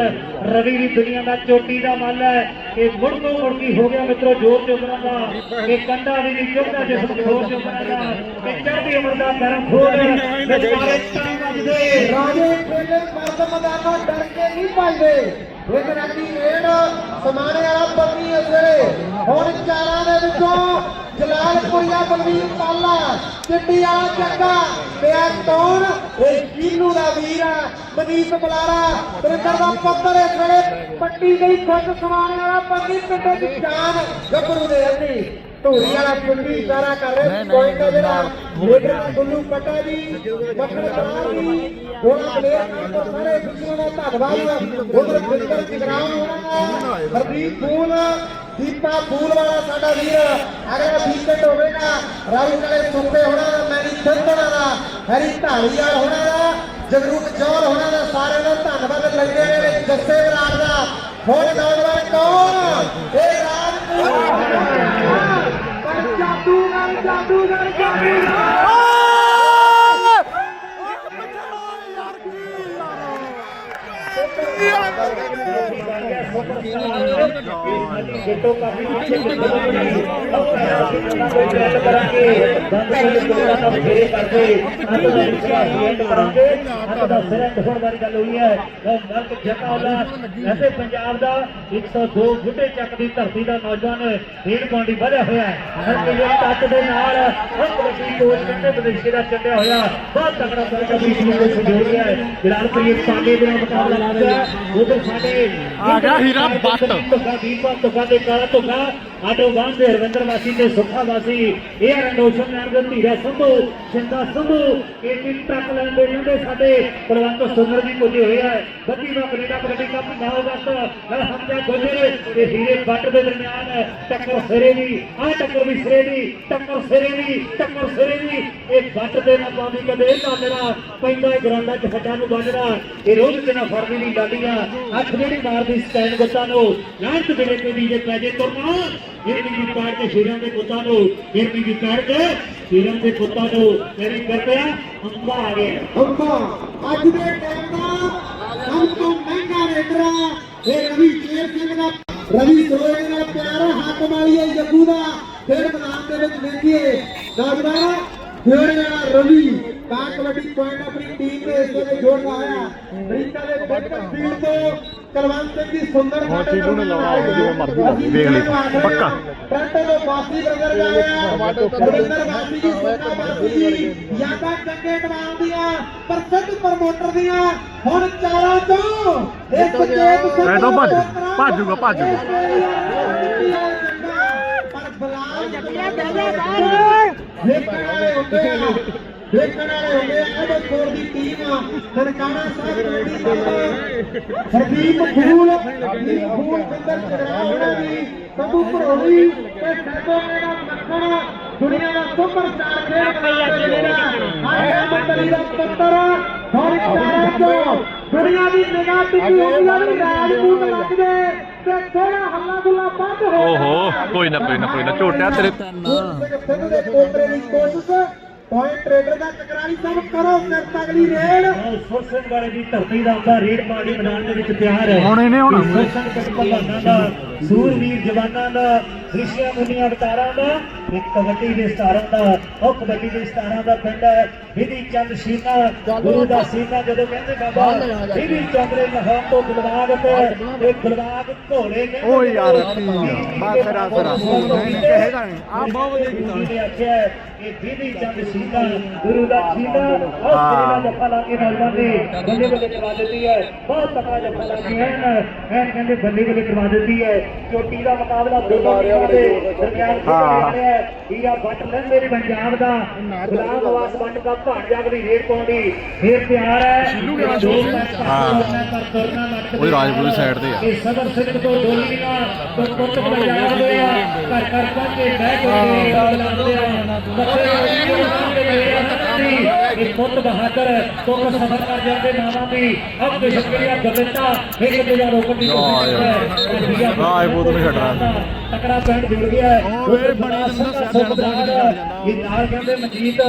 ਰਵੀ ਵੀ ਦੁਨੀਆ ਦਾ ਚੋਟੀ ਦਾ ਮੱਲ ਹੈ। ਇਹ ਮੁੜ ਤੋਂ ਮੁੜਕੀ ਹੋ ਗਿਆ ਮਿੱਤਰੋ ਜੋਰ ਚੋਬਰਾਂ ਦਾ। ਇਹ ਕੰਡਾ ਵੀ ਨਹੀਂ ਚੁੱਕਦਾ, ਜਿਸ ਨੂੰ ਜੋਰ ਦਾ। ਇਹ ਚੜ੍ਹਦੀ ਉਮਰ ਦਾ ਕਰਮ ਖੋੜ ਰਾਜੇ ਖੇਲੇ ਮਰਦ ਮੈਦਾਨਾਂ ਡਰ ਕੇ ਨਹੀਂ ਪਾਈਦੇ ਇੱਕ ਰਗੜੀ ਰੇਡ, ਸਮਾਣੇ ਵਾਲਾ ਬੱਗੀ ਅਸਰੇ ਹੁਣ ਚਾਰਾਂ ਦੇ ਵਿੱਚੋਂ ਜਲਾਲਪੁਰੀਆ ਬਲਵੀਰ ਪਾਲਾ, ਚਿੱਟੀ ਵਾਲਾ ਚੱਕਾ, ਪਿਆ ਕੌਣ? ਇਹ ਕੀਨੂ ਦਾ ਵੀਰ ਆ, ਮਨੀਸ਼ ਬਲਾਰਾ। ਤਰਿੰਦਰ ਦਾ ਪੁੱਤਰ ਇਸ ਵੇਲੇ ਪੱਟੀ ਗਈ ਖੁਦ ਸਮਾਣੇ ਵਾਲਾ ਬੱਗੀ ਪਿੰਡੇ ਦੀ ਜਾਨ ਗੱਭਰੂ ਦੇ ਅੰਨੀ ਧੂਰੀ ਵਾਲਾ ਪਿੰਡੀ ਇਸ਼ਾਰਾ ਕਰ ਰਿਹਾ ਕੋਈ ਤਾਂ ਜਿਹੜਾ ਲੇਬਰ ਗੁੱਲੂ ਪੱਟਾ ਜੀ, ਮੱਖਣ ਜੀ ਉਹਨਾਂ ਪਲੇਅਰ ਨਾਲ ਸਾਰੇ ਖੁਸ਼ੀਆਂ ਦਾ ਧੰਨਵਾਦ ਉਧਰ ਫਿੰਦਰ ਜਗਰਾਮ ਹਰਦੀਪ ਫੂਲ, ਦੀਪਾ ਫੂਲ ਵਾਲਾ ਸਾਡਾ ਵੀਰ, ਅਗਲਾ ਵੀਕਐਂਡ ਹੋਵੇਗਾ। ਰਾਵੀ ਵਾਲੇ ਸੁੱਤੇ ਹੋਣਾ ਦਾ ਮੈਨੀ ਚੰਦਣਾ ਦਾ ਹਰੀ ਢਾਲੀਵਾਲ ਹੋਣਾ ਦਾ, ਜਗਰੂਪ ਜੌਰ ਹੋਣਾ ਦਾ, ਸਾਰਿਆਂ ਦਾ ਧੰਨਵਾਦ ਲੈਂਦੇ ਨੇ ਜੱਸੇ ਬਰਾੜ ਦਾ। ਹੁਣ ਨੌਜਵਾਨ ਕੌਣ? ਇਹ ਰਾਜਪੂਤ Oh! ਜਿੱਤੋ ਕਾਫੀ ਪਿੱਛੇ ਕਰਾਂਗੇ ਬੰਦ ਕੋਲ ਦਾ ਫੇਰੇ ਕਰਦੇ ਅੱਜ ਦਾ ਰਿਸ਼ਤਾ ਕਰਾਂਗੇ ਅੱਜ ਦਾ ਸਿਰੰਦ ਹੋਣ ਵਾਲੀ ਗੱਲ ਹੋਈ ਹੈ ਉਹ ਮਲਕ ਜਕਾਉਲਾ ਵੈਸੇ ਪੰਜਾਬ ਦਾ 102 ਬੁੱਢੇ ਚੱਕ ਦੀ ਧਰਤੀ ਦਾ ਨੌਜਵਾਨ ਰੇਡ ਪਾਉਂਦੀ ਵਧਿਆ ਹੋਇਆ ਹੈ ਹਲਕੇ ਦੇ ਟੱਚ ਦੇ ਨਾਲ ਉਹ ਕਬੱਡੀ ਕੋਚ ਕਹਿੰਦੇ ਵਿਦੇਸ਼ੀ ਦਾ ਚੱਲਿਆ ਹੋਇਆ ਬਹੁਤ ਤਕੜਾ ਬਲ ਟੀਮ ਦੇ ਸੰਜੋੜ ਹੈ ਜਲਾਲ ਪ੍ਰੀਤ ਪਾਂਡੇ ਦੇ ਨਾਲ ਮੁਕਾਬਲਾ ਲੱਗਿਆ ਉਧਰ ਸਾਡੇ ਆ ਗਿਆ ਹੀਰਾ ਬੱਟ। ਧੁੱਗਾ ਦੀਪਾ ਧੁੱਗਾ ਦੇ ਕਾਲਾ ਧੁੱਗਾ ਆਟੋ ਦੇ ਰਵਿੰਦਰ ਵਾਸੀ ਤੇ ਸੁੱਖਾ ਵਾਸੀ, ਇਹ ਰੰਡੋਸ਼ਨ ਲੈਣ ਦੇ ਧੀਰਾ ਸੰਧੂ ਸਿੰਦਾ ਸੰਧੂ, ਇਹ ਵੀ ਟੱਕ ਲੈਣ ਦੇ ਰਹਿੰਦੇ ਸਾਡੇ ਕੁਲਵੰਤ ਸੁੰਦਰ ਜੀ ਪੁੱਜੇ ਹੋਏ ਆ। ਬੱਤੀ ਦਾ ਕੈਨੇਡਾ ਕਬੱਡੀ ਕੱਪ 9 ਅਗਸਤ ਹਮਜਾ ਗੋਜੇ ਤੇ ਹੀਰੇ ਬੱਟ ਦੇ ਦਰਮਿਆਨ, ਟੱਕਰ ਸਿਰੇ ਦੀ ਆ ਟੱਕਰ ਵੀ ਸਿਰੇ ਦੀ, ਟੱਕਰ ਸਿਰੇ ਦੀ, ਟੱਕਰ ਸਿਰੇ ਦੀ, ਇਹ ਬੱਟ ਦੇ ਨਾ ਪਾਉਂਦੀ ਕਦੇ ਇਹ ਨਾ ਪੈਂਦਾ ਗਰਾਂਡਾ ਚ ਫੱਟਾ ਨੂੰ ਵੱਜਣਾ ਇਹ ਰੋਜ਼ ਤੇ ਨਾ ਫੜਦੀ ਦੀ ਲਾਲੀਆਂ ਅੱਖ ਜਿਹੜੀ ਮਾਰਦੀ ਸਟੈਂਡ ਗੁੱਤਾਂ ਨੂੰ ਲਾਂਟ ਵੇਲੇ ਤੇ ਦੀ ਜੇ ਪੈ ਜੇ ਤੁਰਨਾ ਇਹ ਵੀ ਪਾੜ ਕੇ ਸ਼ੇਰਾਂ ਦੇ ਪੁੱਤਾਂ ਨੂੰ ਇਹ ਵੀ ਪਾੜ ਕੇ ਸ਼ੇਰਾਂ ਦੇ ਪੁੱਤਾਂ ਅੱਜ ਦੇ ਟਾਈਮ ਦਾ ਸਭ ਤੋਂ ਮਹਿੰਗਾ ਰੇਡਰ ਇਹ ਰਵੀ ਸ਼ੇਰ ਸਿੰਘ ਦਾ। ਰਵੀ ਸਰੋਏ ਦਾ ਪਿਆਰਾ ਹੱਕ ਵਾਲੀ ਜੱਗੂ ਦਾ। ਫਿਰ ਮੈਦਾਨ ਦੇ ਵਿੱਚ ਵੇਖੀਏ ਨੌਜਵਾਨ ਫਿਰ ਜਿਹੜਾ ਰਵੀ ਤਾਂ ਕਬੱਡੀ ਪੁਆਇੰਟ ਆਪਣੀ ਟੀਮ ਦੇ ਇਸ ਵੇਲੇ ਜੋੜਦਾ ਹੋਇਆ ਅਮਰੀਕਾ ਦੇ ਬੈਟਰ ਫੀਲਡ ਤੋਂ ਕਲਵੰਤ ਸਿੰਘ ਦੀ ਸੁੰਦਰ ਹਾਂ, ਟੀਟੂ ਨੇ ਲਾਉਣਾ ਜਿਵੇਂ ਮਰਜ਼ੀ ਦੇਖ ਲਈ, ਪੱਕਾ। ਟਰੈਕਟਰ ਤੋਂ ਬਾਸੀ ਬਰਗਰ ਗਾਇਆ ਰਵਿੰਦਰ ਬਾਸੀ ਜੀ ਸੁੱਕਾ ਬਾਸੀ ਜੀ ਯਾਦਾਂ ਚੰਗੇ ਟਵਾਲ ਦੀਆਂ ਪ੍ਰਸਿੱਧ ਪ੍ਰਮੋਟਰ ਦੀਆਂ। ਹੁਣ ਚਾਰਾਂ ਤੋਂ ਇੱਕ ਚੇਤ ਸਿੰਘ ਤਾਂ ਭੱਜ- ਦਾ ਭੱਜੂਗਾ, ਭੱਜੂਗਾ। ਪਰ ਬਲਾਲ ਜੱਟੀਆਂ ਬਹਿ ਜਾ ਦੇਖਣ ਵਾਲੇ ਹੁੰਦੇ ਆ ਦੇਖਣ ਵਾਲੇ ਹੁੰਦੇ ਆ ਕੋਰ ਦੀ ਟੀਮ ਆ ਸਰਕਾਰਾ ਸਾਹਿਬ ਕਬੱਡੀ ਦਲ ਹਰਦੀਪ ਫੂਲ ਹਰਦੀਪ ਫੂਲ ਸਿੰਦਰ ਚਗਰਾਉਣਾ ਦੀ ਸੰਧੂ ਭਰੋਲੀ ਤੇ ਸੈਦੋ ਮੇਰਾ ਮੱਖਣ ਦੁਨੀਆ ਦਾ ਸੁਪਰਸਟਾਰ ਖੇਡ ਮੈਦਾਨ ਦੇ ਜਿਹੜਾ। ਆਇਆ ਮੰਤਰੀ ਦਾ ਪੁੱਤਰ ਹੁਣ ਚਾਰਾਂ ਤੋਂ ਦੁਨੀਆ ਦੀ ਨਿਗਾਹ ਟਿੱਕੀ ਹੋਈ ਆ ਵੀ ਰਾਜਪੂਤ ਲੱਗ ਗਏ ਤੇ ਥੋੜਾ ਹੱਲਾ ਗੁੱਲਾ ਬੰਦ ਹੋ ਓਹੋ ਕੋਈ ਨਾ ਕੋਈ ਨਾ ਕੋਈ ਨਾ ਝੋਟਿਆ ਤੇਰੇ ਸਿੰਘ ਦੇ ਪੋਤਰੇ ਦੀ ਕੋਸ਼ਿਸ਼ ਪੁਆਇੰਟ ਟ੍ਰੇਡਰ ਦਾ ਟਕਰਾਲੀ ਸਭ ਕਰੋ ਕਿਰਤ ਅਗਲੀ ਰੇਡ। ਸੁਰਸਨ ਵਾਲੇ ਦੀ ਧਰਤੀ ਦਾ ਆਉਂਦਾ ਰੇਡ ਪਾਰਟੀ ਮੈਦਾਨ ਦੇ ਵਿੱਚ ਤਿਆਰ ਹੈ। ਹੁਣ ਇਹਨੇ ਹੁਣ- ਸੁਰਸਨ ਕਿਸ ਪ੍ਰਧਾਨਾਂ ਦਾ ਸੂਰਵੀਰ ਜਵਾਨਾਂ ਦਾ ਰਿਸ਼ੀਆਂ ਮੁਨੀਆਂ ਅਵਤਾਰਾਂ ਦਾ ਇੱਕ ਕਬੱਡੀ ਦੇ ਸਟਾਰਾਂ ਦਾ ਉਹ ਕਬੱਡੀ ਦੇ ਸਟਾਰਾਂ ਦਾ ਪਿੰਡ ਹੈ ਵਿਧੀ ਚੰਦ ਸ਼ੀਨਾ ਗੁਰੂ ਦਾ ਸੀਨਾ ਜਦੋਂ ਕਹਿੰਦੇ ਬਾਬਾ ਵਿਧੀ ਚੰਦ ਦੇ ਤੋਂ ਗੁਲਵਾਗ ਤੇ ਇਹ ਗੁਲਵਾਗ ਘੋੜੇ ਕਹਿੰਦੇ ਓ ਯਾਰ ਦੇ ਫਿਰ ਤੋਂ ਕਹੇਗਾ ਨਹੀਂ। ਆਹ ਬਹੁਤ ਵਧੀਆ ਕੀਤਾ। ਨੇ ਆਖਿਆ ਹੈ ਕਿ ਵਿਧੀ ਚੰਦ ਸ਼ੀਨਾ ਗੁਰੂ ਦਾ ਸ਼ੀਨਾ ਉਹ ਦਾ ਜੱਫਾ ਲਾ ਕੇ ਨੌਜਵਾਨ ਨੇ ਬੱਲੇ ਬੱਲੇ ਕਰਵਾ ਦਿੱਤੀ ਹੈ। ਬਹੁਤ ਤਕੜਾ ਜੱਫਾ ਲਾ ਕੇ ਐਨ ਕਹਿੰਦੇ ਬੱਲੇ ਬੱਲੇ ਕਰਵਾ ਦਿੱਤੀ ਹੈ। ਚੋਟੀ ਦਾ ਮੁਕਾਬਲਾ ਦੋਨੋਂ ਟੀਮਾਂ ਦੇ ਦਰਮਿਆਨ ਖੇਡਿਆ ਰਿਹਾ ਹੈ। ਹੀਰਾ ਬੱਟ ਲੈਂਦੇ ਨੇ ਪੰਜਾਬ ਦਾ। ਗੁਲਾਮ ਆਵਾਸ ਵੰਡ ਦਾ ਭਾਂਜਾ ਅਗਲੀ ਰੇਡ ਪਾਉਂਦੀ। ਫੇਰ ਤਿਆਰ ਹੈ। ਦੋ ਹਾਂ। ਉਹੀ ਰਾਜਪੁਰੇ side ਤੇ ਆ। ਇਹ ਸਦਰ ਸਿੰਘ ਤੋਂ ਡੋਲੀਆਂ ਤੋਂ ਪੁੱਤ ਪੰਜਾਬ ਦੇ ਆ। ਘਰ ਘਰ ਪਹੁੰਚੇ ਬਹਿ ਕੇ ਗਾਲ ਲਾਉਂਦੇ ਆ ਬੱਚੇ ਇਹ ਪੁੱਤ ਬਹਾਦਰ ਤੋਂ ਸਫਰ ਕਰ ਜਾਂਦੇ ਮਾਵਾਂ ਦੀ ਅਬ ਦੇ ਸ਼ੁਕਰੀਆ ਗੋਬਿੰਦਾ ਇੱਕ ਦੂਜਾ ਰੋਕਣ ਦੀ ਕੋਸ਼ਿਸ਼ ਕਰ ਰਿਹਾ ਹੈ ਹਾਂ, ਇਹ ਬਹੁਤ ਨਹੀਂ ਛੱਡਣਾ। ਤਕੜਾ ਪੈਂਟ ਜੁੜ ਗਿਆ ਹੈ। ਉਹ ਇਹ ਬਣੀ ਜਾਂਦਾ ਸਿਆਣਾ ਬੰਦਾ ਨਹੀਂ ਜਾਂਦਾ। ਇਹ ਨਾਲ ਕਹਿੰਦੇ ਮਨਜੀਤ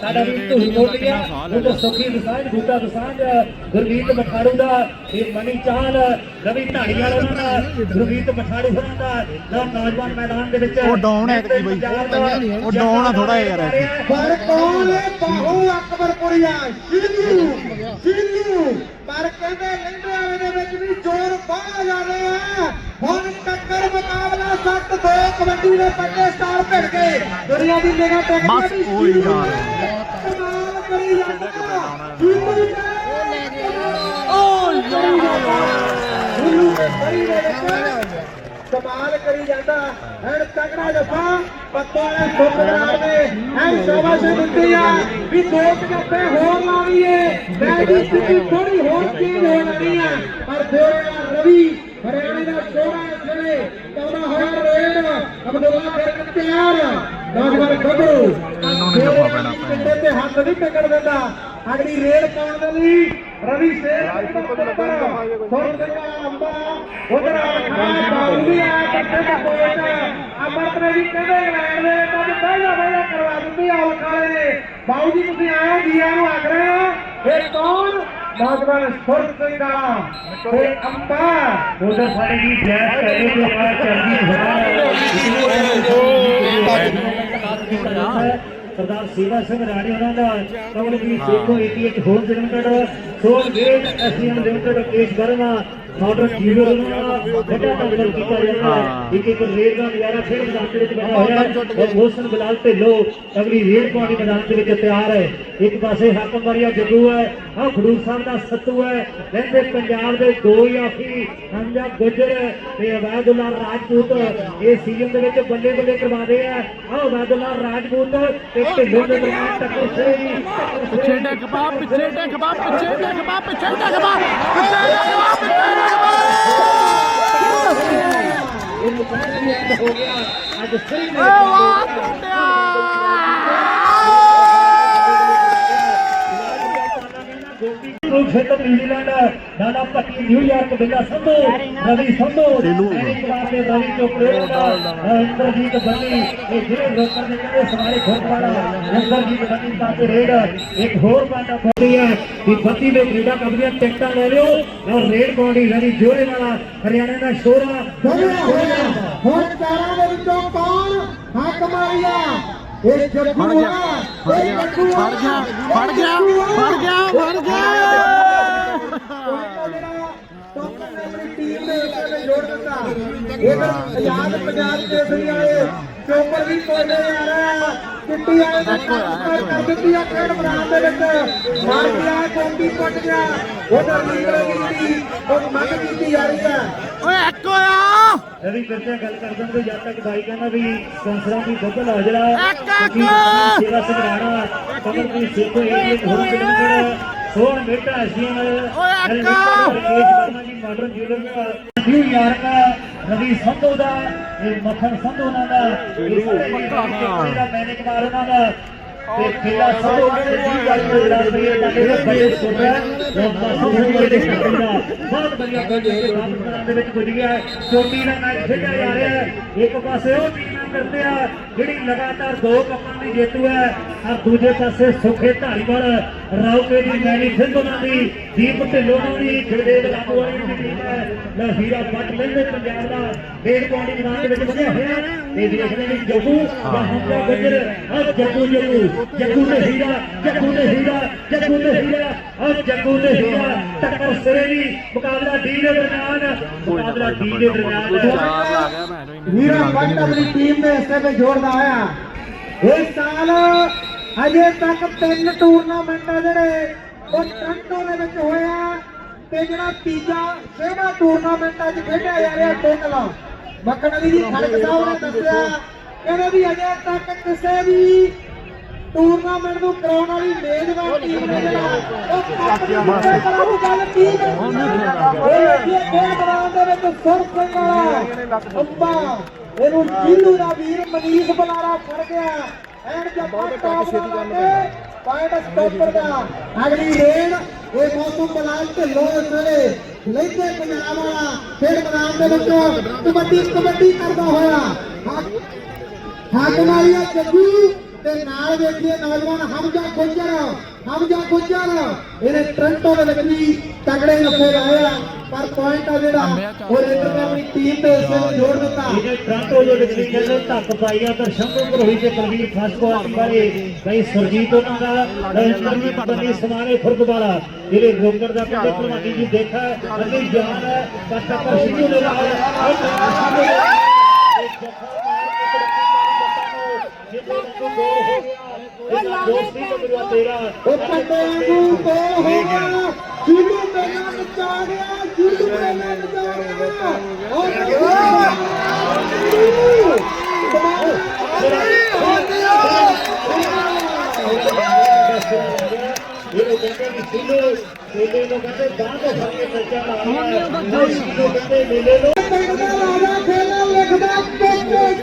ਸਾਡਾ ਵੀ ਧੂੜ ਟੁੱਟ ਗਿਆ। ਉਹ ਤਾਂ ਸੁਖੀ ਦਸਾਂਝ ਬੂਟਾ ਦਸਾਂਝ ਗੁਰਮੀਤ ਮਠਾੜੂ ਦਾ ਇਹ ਮਨੀ ਚਾਹਲ ਰਵੀ ਢਾੜੀਵਾਲ ਉਹਨਾਂ ਦਾ ਗੁਰਮੀਤ ਮਠਾੜੂ ਹੋਰਾਂ ਦਾ ਲਓ ਨੌਜਵਾਨ ਮੈਦਾਨ ਦੇ ਵਿੱਚ ਉਹ ਡਾਊਨ ਹੈ ਐਤਕੀ ਬਈ। ਉਹ ਡਾਊਨ ਆ ਜਿਹਾ ਯਾਰ। ਪਰ ਕੌਣ ਹੈ? ਬਾਹੂ ਅਕਬਰਪੁਰੀਆ ਸ਼ਿਲੂ? ਸ਼ਿਲੂ। ਪਰ ਕਹਿੰਦੇ ਲੈਂਦੇ ਵਾਲੇ ਦੇ ਵਿੱਚ ਵੀ ਜ਼ੋਰ ਬਾਹਰ ਜਾ ਰਿਹਾ ਹੈ। ਹੁਣ ਟੱਕਰ ਮੁਕਾਬਲਾ ਕਬੱਡੀ ਦੇ ਪੱਕੇ ਸਟਾਰ ਭਿੜ ਗਏ। ਦੁਨੀਆ ਦੀ ਨਿਗਾਹ ਟੱਕ ਬਸ ਉਹੀ ਯਾਰ। ਕਮਾਲ ਕਰੀ ਜਾਂਦਾ। ਐਨ ਤਗੜਾ ਜਫਾ। ਪੱਤੋ ਨੇ ਸੁਖਰਾਮ ਨੇ ਐਨ ਸ਼ਾਬਾਸ਼ ਦਿੱਤੀ ਆ ਵੀ ਦੋ ਕੁ ਜੱਫੇ ਹੋਰ ਲਾਵੀਏ। ਮੈਚ ਦੀ ਸਥਿਤੀ ਥੋੜੀ ਹੋਰ ਚੇਂਜ ਹੋ ਜਾਣੀ ਆ। ਪਰ ਦਿਓੜਾ ਰਵੀ ਹਰਿਆਣੇ ਦਾ ਛੋੜਾ ਇਸ ਵੇਲੇ ਕੌਣਾ ਹੋਇਆ ਰੇਡ ਅਬਦੁੱਲਾ ਫਿਰ ਤਿਆਰ ਨੌਜਵਾਨ ਗੱਭਰੂ ਇਹਨੂੰ ਨੀ ਜੱਫਾ ਪੈਣਾ। ਪਿੰਡੇ ਤੇ ਹੱਥ ਨਹੀਂ ਟੱਕਰ ਦਿੰਦਾ। ਅਗਲੀ ਰੇਡ ਪਾਉਣ ਦੇ ਲਈ ਰਵੀ ਸ਼ੇਰ ਸੁਰ ਸਿੰਘ ਅੰਬਾ ਉਧਰ ਖਾਨ ਬਾਉਲੀ ਆ ਕੱਟੇ ਦਾ ਕੋਚ ਅਮਰਤ ਨੇ ਵੀ ਕਹਿੰਦੇ ਇੰਗਲੈਂਡ ਦੇ ਤਾਂ ਪਹਿਲਾਂ ਪਹਿਲਾਂ ਕਰਵਾ ਦਿੱਤੀ ਆ ਲਖਾਲੇ ਨੇ। ਬਾਊ ਜੀ ਤੁਸੀਂ ਆਏ ਜੀਆ ਨੂੰ ਆਖ ਰਹੇ ਹੋ। ਇਹ ਕੌਣ? ਨੌਜਵਾਨ ਸੁਰ ਸਿੰਘ ਆ ਤੇ ਅੰਬਾ ਉਧਰ ਸਾਡੇ ਜੀ ਜੈਸ ਕਹਿੰਦੇ ਜੋ ਆ ਚਰਜੀ ਹੋਣਾ ਸਰਦਾਰ ਸੇਵਾ ਸਿੰਘ ਰਾਣੀ ਉਹਨਾਂ ਦਾ ਕਮਲ ਵੀ Sekhon 88 home limited soul gate SM limited, Kesh Verma model zero ਦਾ ਵੱਡਾ ਨੰਬਰ ਕੀਤਾ ਜਾਂਦਾ ਹੈ। ਇੱਕ ਇੱਕ ਰੇਡ ਦਾ ਨਜ਼ਾਰਾ ਫਿਰ ਮੈਦਾਨ ਦੇ ਵਿੱਚ ਬਣਾ ਹੋਇਆ ਹੈ ਔਰ ਮੋਹਸਨ ਬਿਲਾਲ ਢਿੱਲੋਂ ਅਗਲੀ ਰੇਡ ਪਾਉਣ ਦੀ ਮੈਦਾਨ ਦੇ ਵਿੱਚ ਤਿਆਰ ਹੈ। ਇੱਕ ਪਾਸੇ ਹਾਕਮ ਵਰੀਆ ਜੱਗੂ ਹੈ ਆਹ ਖਡੂਰ ਸਾਹਿਬ ਦਾ ਸੱਤੂ ਹੈ। ਰਹਿੰਦੇ ਪੰਜਾਬ ਦੇ ਦੋ ਯਾਫੀ ਹਮਜਾ ਗੁੱਜਰ ਤੇ ਅਬਾਦੁੱਲਾ ਰਾਜਪੂਤ ਇਹ ਸੀਜ਼ਨ ਦੇ ਵਿੱਚ ਬੱਲੇ ਬੱਲੇ ਕਰਵਾਦੇ ਆ ਆਹ ਅਬਾਦੁੱਲਾ ਰਾਜਪੂਤ ਤੇ ਢਿੱਲੋਂ ਦੇ ਦਰਮਿਆਨ ਟੱਕਰ ਹੋਏਗੀ ਪਿੱਛੇ ਡਿੱਗ ਪਾ ਪਿੱਛੇ ਡਿੱਗ ਪਾ ਪਿੱਛੇ ਡਿੱਗ ਪਾ ਪਿੱਛੇ ਡਿੱਗ ਪਾ ਪਿੱਛੇ ਡਿੱਗ ਪਾ। ਪਿੱਛੇ ਡਿੱਗ ਪਾ ਇਹ ਖੇਤਰ ਨਿਊਜ਼ੀਲੈਂਡ ਦਾਦਾ ਪੱਟੀ ਨਿਊਯਾਰਕ ਬਿੱਲਾ ਸੰਧੂ ਰਵੀ ਸੰਧੂ ਐਨੀ ਕੁਮਾਰ ਦੇ ਰਵੀ ਚੋਪੜੇ ਦਾ ਇੰਦਰਜੀਤ ਬੰਨੀ ਇਹ ਜਿਹੜੇ ਲੋਕਾਂ ਦੇ ਜਿਹੜੇ ਸਵਾਰੇ ਖੋਪਾੜਾ ਇੰਦਰਜੀਤ ਬੰਨੀ ਤਾਂ ਤੇ ਰੇਡ ਇੱਕ ਹੋਰ ਬਾਟਾ ਫੋੜੀ ਹੈ ਕਿ ਬੱਤੀ ਦੇ ਕ੍ਰੀਡਾ ਕਬਰੀਆਂ ਟਿਕਟਾਂ ਲੈ ਲਿਓ ਔਰ ਰੇਡ ਪਾਉਣੀ ਯਾਨੀ ਜੋਰੇ ਵਾਲਾ ਹਰਿਆਣਾ ਦਾ ਸ਼ੋਰਾ ਹੁਣ ਚਾਰਾਂ ਦੇ ਵਿੱਚੋਂ ਕੌਣ ਹੱਕ ਮਾਰੀਆ ਇਹ ਜੱਗੂ ਫੜ ਗਿਆ ਫੜ ਇਹ ਗਿਆ ਫੜ ਗਿਆ ਫੜ ਗਿਆ ਫੜ ਗਿਆ ਫੜ ਗਿਆ। ਨੇ ਆਪਣੀ ਟੀਮ ਦੇ ਉੱਤੇ ਜੋੜ ਦਿੱਤਾ। ਇਧਰ ਆਜ਼ਾਦ ਪੰਜਾਬ ਕੇਸਰੀ ਵਾਲੇ ਚੋਪਰ ਵੀ ਕੋਲੇ ਆ ਰਿਹਾ ਕਿੱਟੀ ਵਾਲੇ ਨੇ। ਕਰ ਦਿੱਤੀ ਆ ਖੇਡ ਮੈਦਾਨ ਦੇ ਵਿੱਚ। ਮਾਰ ਗਿਆ ਕੋਂਡੀ ਪੱਟ ਗਿਆ। ਉਧਰ ਨਿਕਲੇ ਕੀਤੀ ਉਹ ਮੰਗ ਕੀਤੀ ਜਾ ਰਹੀ ਹੈ ਓਏ ਇੱਕ ਹੋਇਆ। ਰਵੀ ਕਿਰਚਾ ਗੱਲ ਕਰ ਦਿੰਦੇ ਜਦ ਤੱਕ ਬਾਈ ਕਹਿੰਦਾ ਵੀ ਸਪਾਂਸਰਾਂ ਦੀ ਹਾਜ਼ਰਾ ਇੱਕ ਇੱਕ। ਸੇਵਾ ਸਿੰਘ ਰਾਣਾ ਕਮਲਪ੍ਰੀਤ ਸੇਖੋ ਇਹ ਹੋਰ ਕਿਲੋਮੀਟਰ ਸੋਹਣ ਬੇਟਾ ਅਸੀਆਂ ਨਾਲ ਓਏ ਇੱਕ। Rakesh Verma ji modern jeweller New York Ravi Sandhu ਦਾ ਇਹ ਮੱਖਣ ਸੰਧੂ ਉਹਨਾਂ ਦਾ ਇਹ ਸਾਰੇ ਹੀ ਰਵੀ ਦਾ ਮੈਨੇ ਕੁਮਾਰ ਉਹਨਾਂ ਦਾ ਤੇ ਖੇਲਾ ਸੰਧੂ ਦੇ ਜੀ ਗੱਲ ਤੋਂ ਜਰਾ ਸਹੀ ਇਹ ਬੜੇ ਸੁਣਿਆ ਲੋਕਾਂ ਸੰਧੂ ਦੇ। ਖੇਡਣ ਬਹੁਤ ਵਧੀਆ ਗੱਲ ਹੈ ਦੇ ਵਿੱਚ ਗੁੱਜ ਗਿਆ ਚੋਟੀ ਦਾ ਮੈਚ ਖੇਡਿਆ ਜਾ ਰਿਹਾ ਹੈ। ਇੱਕ ਪਾਸੇ ਉਹ ਟੀਮਾਂ ਕਰਦੇ ਆ, ਜਿਹੜੀ ਲਗਾਤਾਰ ਦੋ ਕੱਪਾਂ ਦੀ ਜੇਤੂ ਹੈ। ਔਰ ਦੂਜੇ ਪਾਸੇ ਸੁਖੇ ਧਾਰੀਵਾਲ ਰਾਉਕੇ ਦੀ ਮੈਨੀ ਸਿੰਘ ਦੀ। ਦੀਪ ਢਿੱਲੋਂ ਨੂੰ ਵੀ ਗੁਰਦੇਵ ਲਾਗੂ ਵਾਲੀ ਦੀ ਟੀਮ ਹੈ ਲੈ ਹੀਰਾ ਪੱਟ ਲੈਂਦੇ ਪੰਜਾਬ ਦਾ ਡੇਢ ਪੌਂਡੀ ਮੈਦਾਨ ਦੇ ਵਿੱਚ ਵਧਿਆ ਹੋਇਆ। ਤੇ ਦੇਖਦੇ ਨੇ ਜੱਗੂ ਜਾਂ ਹੁੰਦਾ ਗੱਜਰ ਆ ਜੱਗੂ ਜੱਗੂ ਜੱਗੂ ਤੇ ਹੀਰਾ ਜੱਗੂ ਤੇ ਹੀਰਾ ਜੱਗੂ ਤੇ ਹੀਰਾ ਆ ਜੱਗੂ ਤੇ ਹੀਰਾ ਟੱਕਰ ਸਿਰੇ ਦੀ ਮੁਕਾਬਲਾ ਡੀ ਦੇ ਦਰਮਿਆਨ ਮੁਕਾਬਲਾ ਡੀ ਦੇ ਦਰਮਿਆਨ ਵੀਰਾ ਪੰਡ ਆਪਣੀ ਟੀਮ ਦੇ ਹਿੱਸੇ ਵਿੱਚ ਜੋੜਦਾ ਆਇਆ। ਇਸ ਸਾਲ ਅਜੇ ਤੱਕ ਤਿੰਨ ਟੂਰਨਾਮੈਂਟ ਆ ਜਿਹੜੇ ਉਹ ਟ੍ਰਾਂਟੋ ਦੇ ਵਿੱਚ ਹੋਇਆ ਤੇ ਜਿਹੜਾ ਤੀਜਾ ਛੇਵਾਂ ਟੂਰਨਾਮੈਂਟ ਅੱਜ ਖੇਡਿਆ ਜਾ ਰਿਹਾ ਟੋਟਲ ਮੱਖਣ ਅਲੀ ਜੀ ਖੜਕ ਸਾਹਿਬ ਨੇ ਦੱਸਿਆ ਕਹਿੰਦੇ ਵੀ ਅਜੇ ਤੱਕ ਕਿਸੇ ਵੀ ਟੂਰਨਾਮੈਂਟ ਨੂੰ ਕਰਾਉਣ ਵਾਲੀ ਮੇਜ਼ਬਾਨ ਟੀਮ ਨੇ ਜਿਹੜਾ ਉਹ ਕੱਪ ਨਹੀਂ ਜਿੱਤਿਆ ਕਰਾਉ ਗੱਲ ਕੀ ਹੈ ਉਹ ਇਹ ਖੇਡ ਮੈਦਾਨ ਦੇ ਵਿੱਚ ਸੁਰ ਸਿੰਘ ਵਾਲਾ ਅੰਬਾ। ਇਹਨੂੰ ਜੀਲੂ ਦਾ ਵੀਰ ਮਨੀਸ਼ ਬਲਾਰਾ ਫੜ ਗਿਆ। ਐਂਡ ਜੱਪਾ ਟਾਪ ਦਾ ਲਾਗੇ ਪੁਆਇੰਟ ਸਟੋਪਰ ਦਾ ਅਗਲੀ ਰੇਡ ਇਹ ਮੌਸਮ ਬਲਾਲ ਢਿੱਲੋਂ ਇਸ ਲੈਂਦੇ ਪੰਜਾਬ ਵਾਲਾ ਖੇਡ ਮੈਦਾਨ ਦੇ ਵਿੱਚ ਕਬੱਡੀ ਕਬੱਡੀ ਕਰਦਾ ਹੋਇਆ। ਹੱਕ ਜੱਗੂ। ਤੇ ਨਾਲ ਵੇਖੀਏ ਨੌਜਵਾਨ ਹਮਜਾ ਗੁੱਜਰ ਹਮਜਾ ਗੁੱਜਰ ਇਹਨੇ ਟ੍ਰੈਂਟੋ ਦੇ ਵਿੱਚ ਵੀ ਤਗੜੇ ਨੱਫੇ ਲਾਏ ਆ ਪਰ ਪੁਆਇੰਟ ਆ ਜਿਹੜਾ ਉਹ ਰੇਡਰ ਨੇ ਆਪਣੀ ਟੀਮ ਦੇ ਹਿੱਸੇ ਨੂੰ ਜੋੜ ਦਿੱਤਾ ਇਹਨੇ ਟ੍ਰਾਂਟੋ ਦੇ ਵਿੱਚ ਵੀ ਕਹਿੰਦੇ ਧੱਕ ਪਾਈ ਆ ਤਾਂ ਸ਼ੰਭੂ ਪ੍ਰੋਹੀ ਤੇ ਪ੍ਰਵੀਰ ਫਸਕੋ ਬਾਰੇ ਕਈ ਸੁਰਜੀਤ ਉਹਨਾਂ ਦਾ ਰਜਿਸਟਰ ਬੰਦੀ ਸਮਾਨੇ ਖੁਰਦ ਵਾਲਾ ਜਿਹੜੇ ਰੋਕਰ ਦਾ ਕਹਿੰਦੇ ਭਲਵਾਨੀ ਜੀ ਦੇਖਾ ਅੱਗੇ ਜਾਨ ਹੈ ਤਾਂ ਟੱਕਰ ਸਿੱਧੂ ਦੇ ਨਾਲ ਉਹ ਟੱਕਰ ਸਿੱਧੂ ਦੇ ਨਾਲ। ਇਹ ਜੱਫਾ ਮਾਰ ਕੇ ਬੜਕੀ ਮਾਰੀ ਗੋਲ ਹੋ ਗਿਆ ਇਹਦਾ ਦੋਸਤੀ ਬਦਲਵਾ ਤੇਰਾ ਉਹ ਪੱਟੇ ਨੂੰ ਗੋਲ ਹੋ ਗਿਆ। ਜੀਲੂ ਮੇਲਾ ਮਚਾ ਗਿਆ ਜੀਲੂ ਮੇਲਾ ਮਚਾ ਗਿਆ। ਉਹ ਇਹ ਕਹਿੰਦੇ ਕਿ ਸਿੱਧੂ ਮੇਲੇ ਨੂੰ ਕਹਿੰਦੇ ਬਾਹਰ ਤੋਂ ਫੜ ਕੇ ਮਾਰਿਆ ਸਿੱਧੂ ਕਹਿੰਦੇ ਮੇਲੇ ਨੂੰ ਦਾ ਰਾਜਾ ਖੇਲਾ ਲਿਖਦਾ ਕੋਕੇ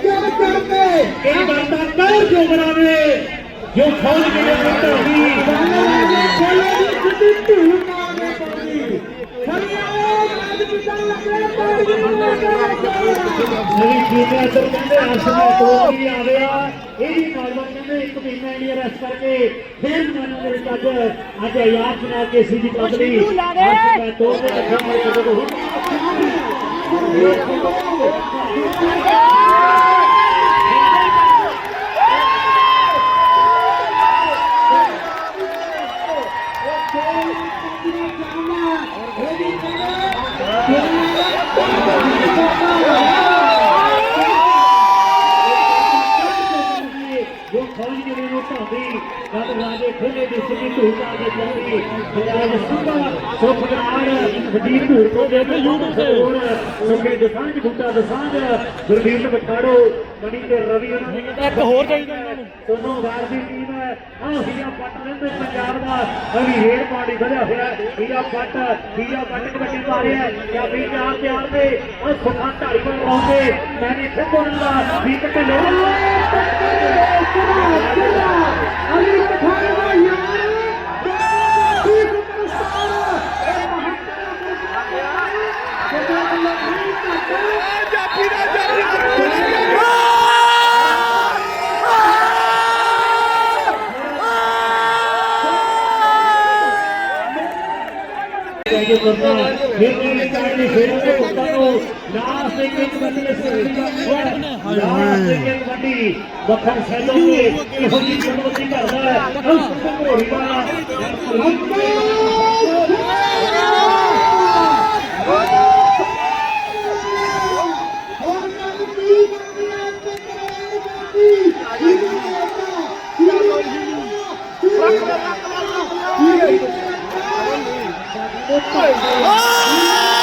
ਚੜ ਚੜ ਕੇ ਕੌਣ ਜੋ ਬਣਾਵੇ? ਜੋ ਖੋਲ ਕੇ ਧਰਦੀ ਰਾਜਾ ਖੇਲੇ ਦੀ ਸਿੱਧੀ ਧੂੜ ਮਾਰਨੇ ਪਊਗੀ ਫਰਿਆਦ ਅੱਜ ਪਿੱਛੇ ਲੱਗੇ ਪਊਗੀ ਮੇਰੀ ਜੀਤੇ ਅੰਦਰ ਕਹਿੰਦੇ ਅਸਮਾ ਤੋਂ ਵੀ ਆ ਗਿਆ ਇਹ ਵੀ ਨੌਜਵਾਨ ਕਹਿੰਦੇ ਇੱਕ ਮਹੀਨਾ ਇੰਡੀਆ ਰੈਸਟ ਕਰਕੇ ਫੇਰ ਜਮਾਨਾ ਦੇ ਵਿੱਚ ਅੱਜ ਅੱਜ ਆਯਾਤ ਬਣਾ ਕੇ ਸੀ ਦੀ। ਬਦਲੀ ਅਸਮਾ ਤੋਂ ਤੇ ਲੱਗਾ ਮਰ ਕੇ ਤੋਂ ਜੋ ਫੌਜ ਜਿਹੜੇ ਨੂੰ ਢਾਉਂਦੀ ਜਦ ਰਾਜੇ ਖੋਲੇ ਦੀ ਸਿੱਧੀ ਧੂੜ ਕੇ ਜਾਂਦੀ ਪੰਜਾਬ ਸੁਭਾ ਸੁਖਨਾਰ ਵਡੀਰ ਧੂੜ ਕੋ ਦੇ ਕੇ ਸੇ ਹੋਰ ਸੁਖੇ ਦਸਾਂਝ ਬੁੱਟਾ ਦਸਾਂਝ ਗੁਰਵੀਰ ਬਖਾੜੋ ਮਣੀ ਤੇ ਰਵੀ ਇੱਕ ਹੋਰ ਚਾਹੀਦਾ ਇਹਨਾਂ ਨੂੰ। ਦੋਨੋਂ ਵਾਰ ਦੀ ਟੀਮ ਹੈ। ਆਹ ਹੀਰਾ ਪੱਟ ਲੈਂਦੇ ਪੰਜਾਬ ਦਾ। ਅਭੀ ਰੇਡ ਪਾਣੀ ਵਧਿਆ ਹੋਇਆ। ਹੀਰਾ ਪੱਟ ਹੀਰਾ ਪੱਟ ਕਬੱਡੀ ਪਾ ਰਿਹਾ ਜਾਂ ਵੀ ਚਾਰ ਪਿਆਰ ਦੇ ਉਹ ਸੁਖਾਂ ਢਾਈ ਕੋਲ ਆਉਂਦੇ। ਮੈਂ ਵੀ ਫਿਰ ਬੋਲੂੰਗਾ। ਵੀ ਕਿਤੇ ਅਲੀ ਪਠਾਨ ਬੱਖਰ ਸੈਲੋ ਨੇ ਇਹੋ ਜਿਹੀ ਚੁਣੌਤੀ ਕਰਦਾ ਹੈ ਉਸ ਤੋਂ ਘੋੜੀ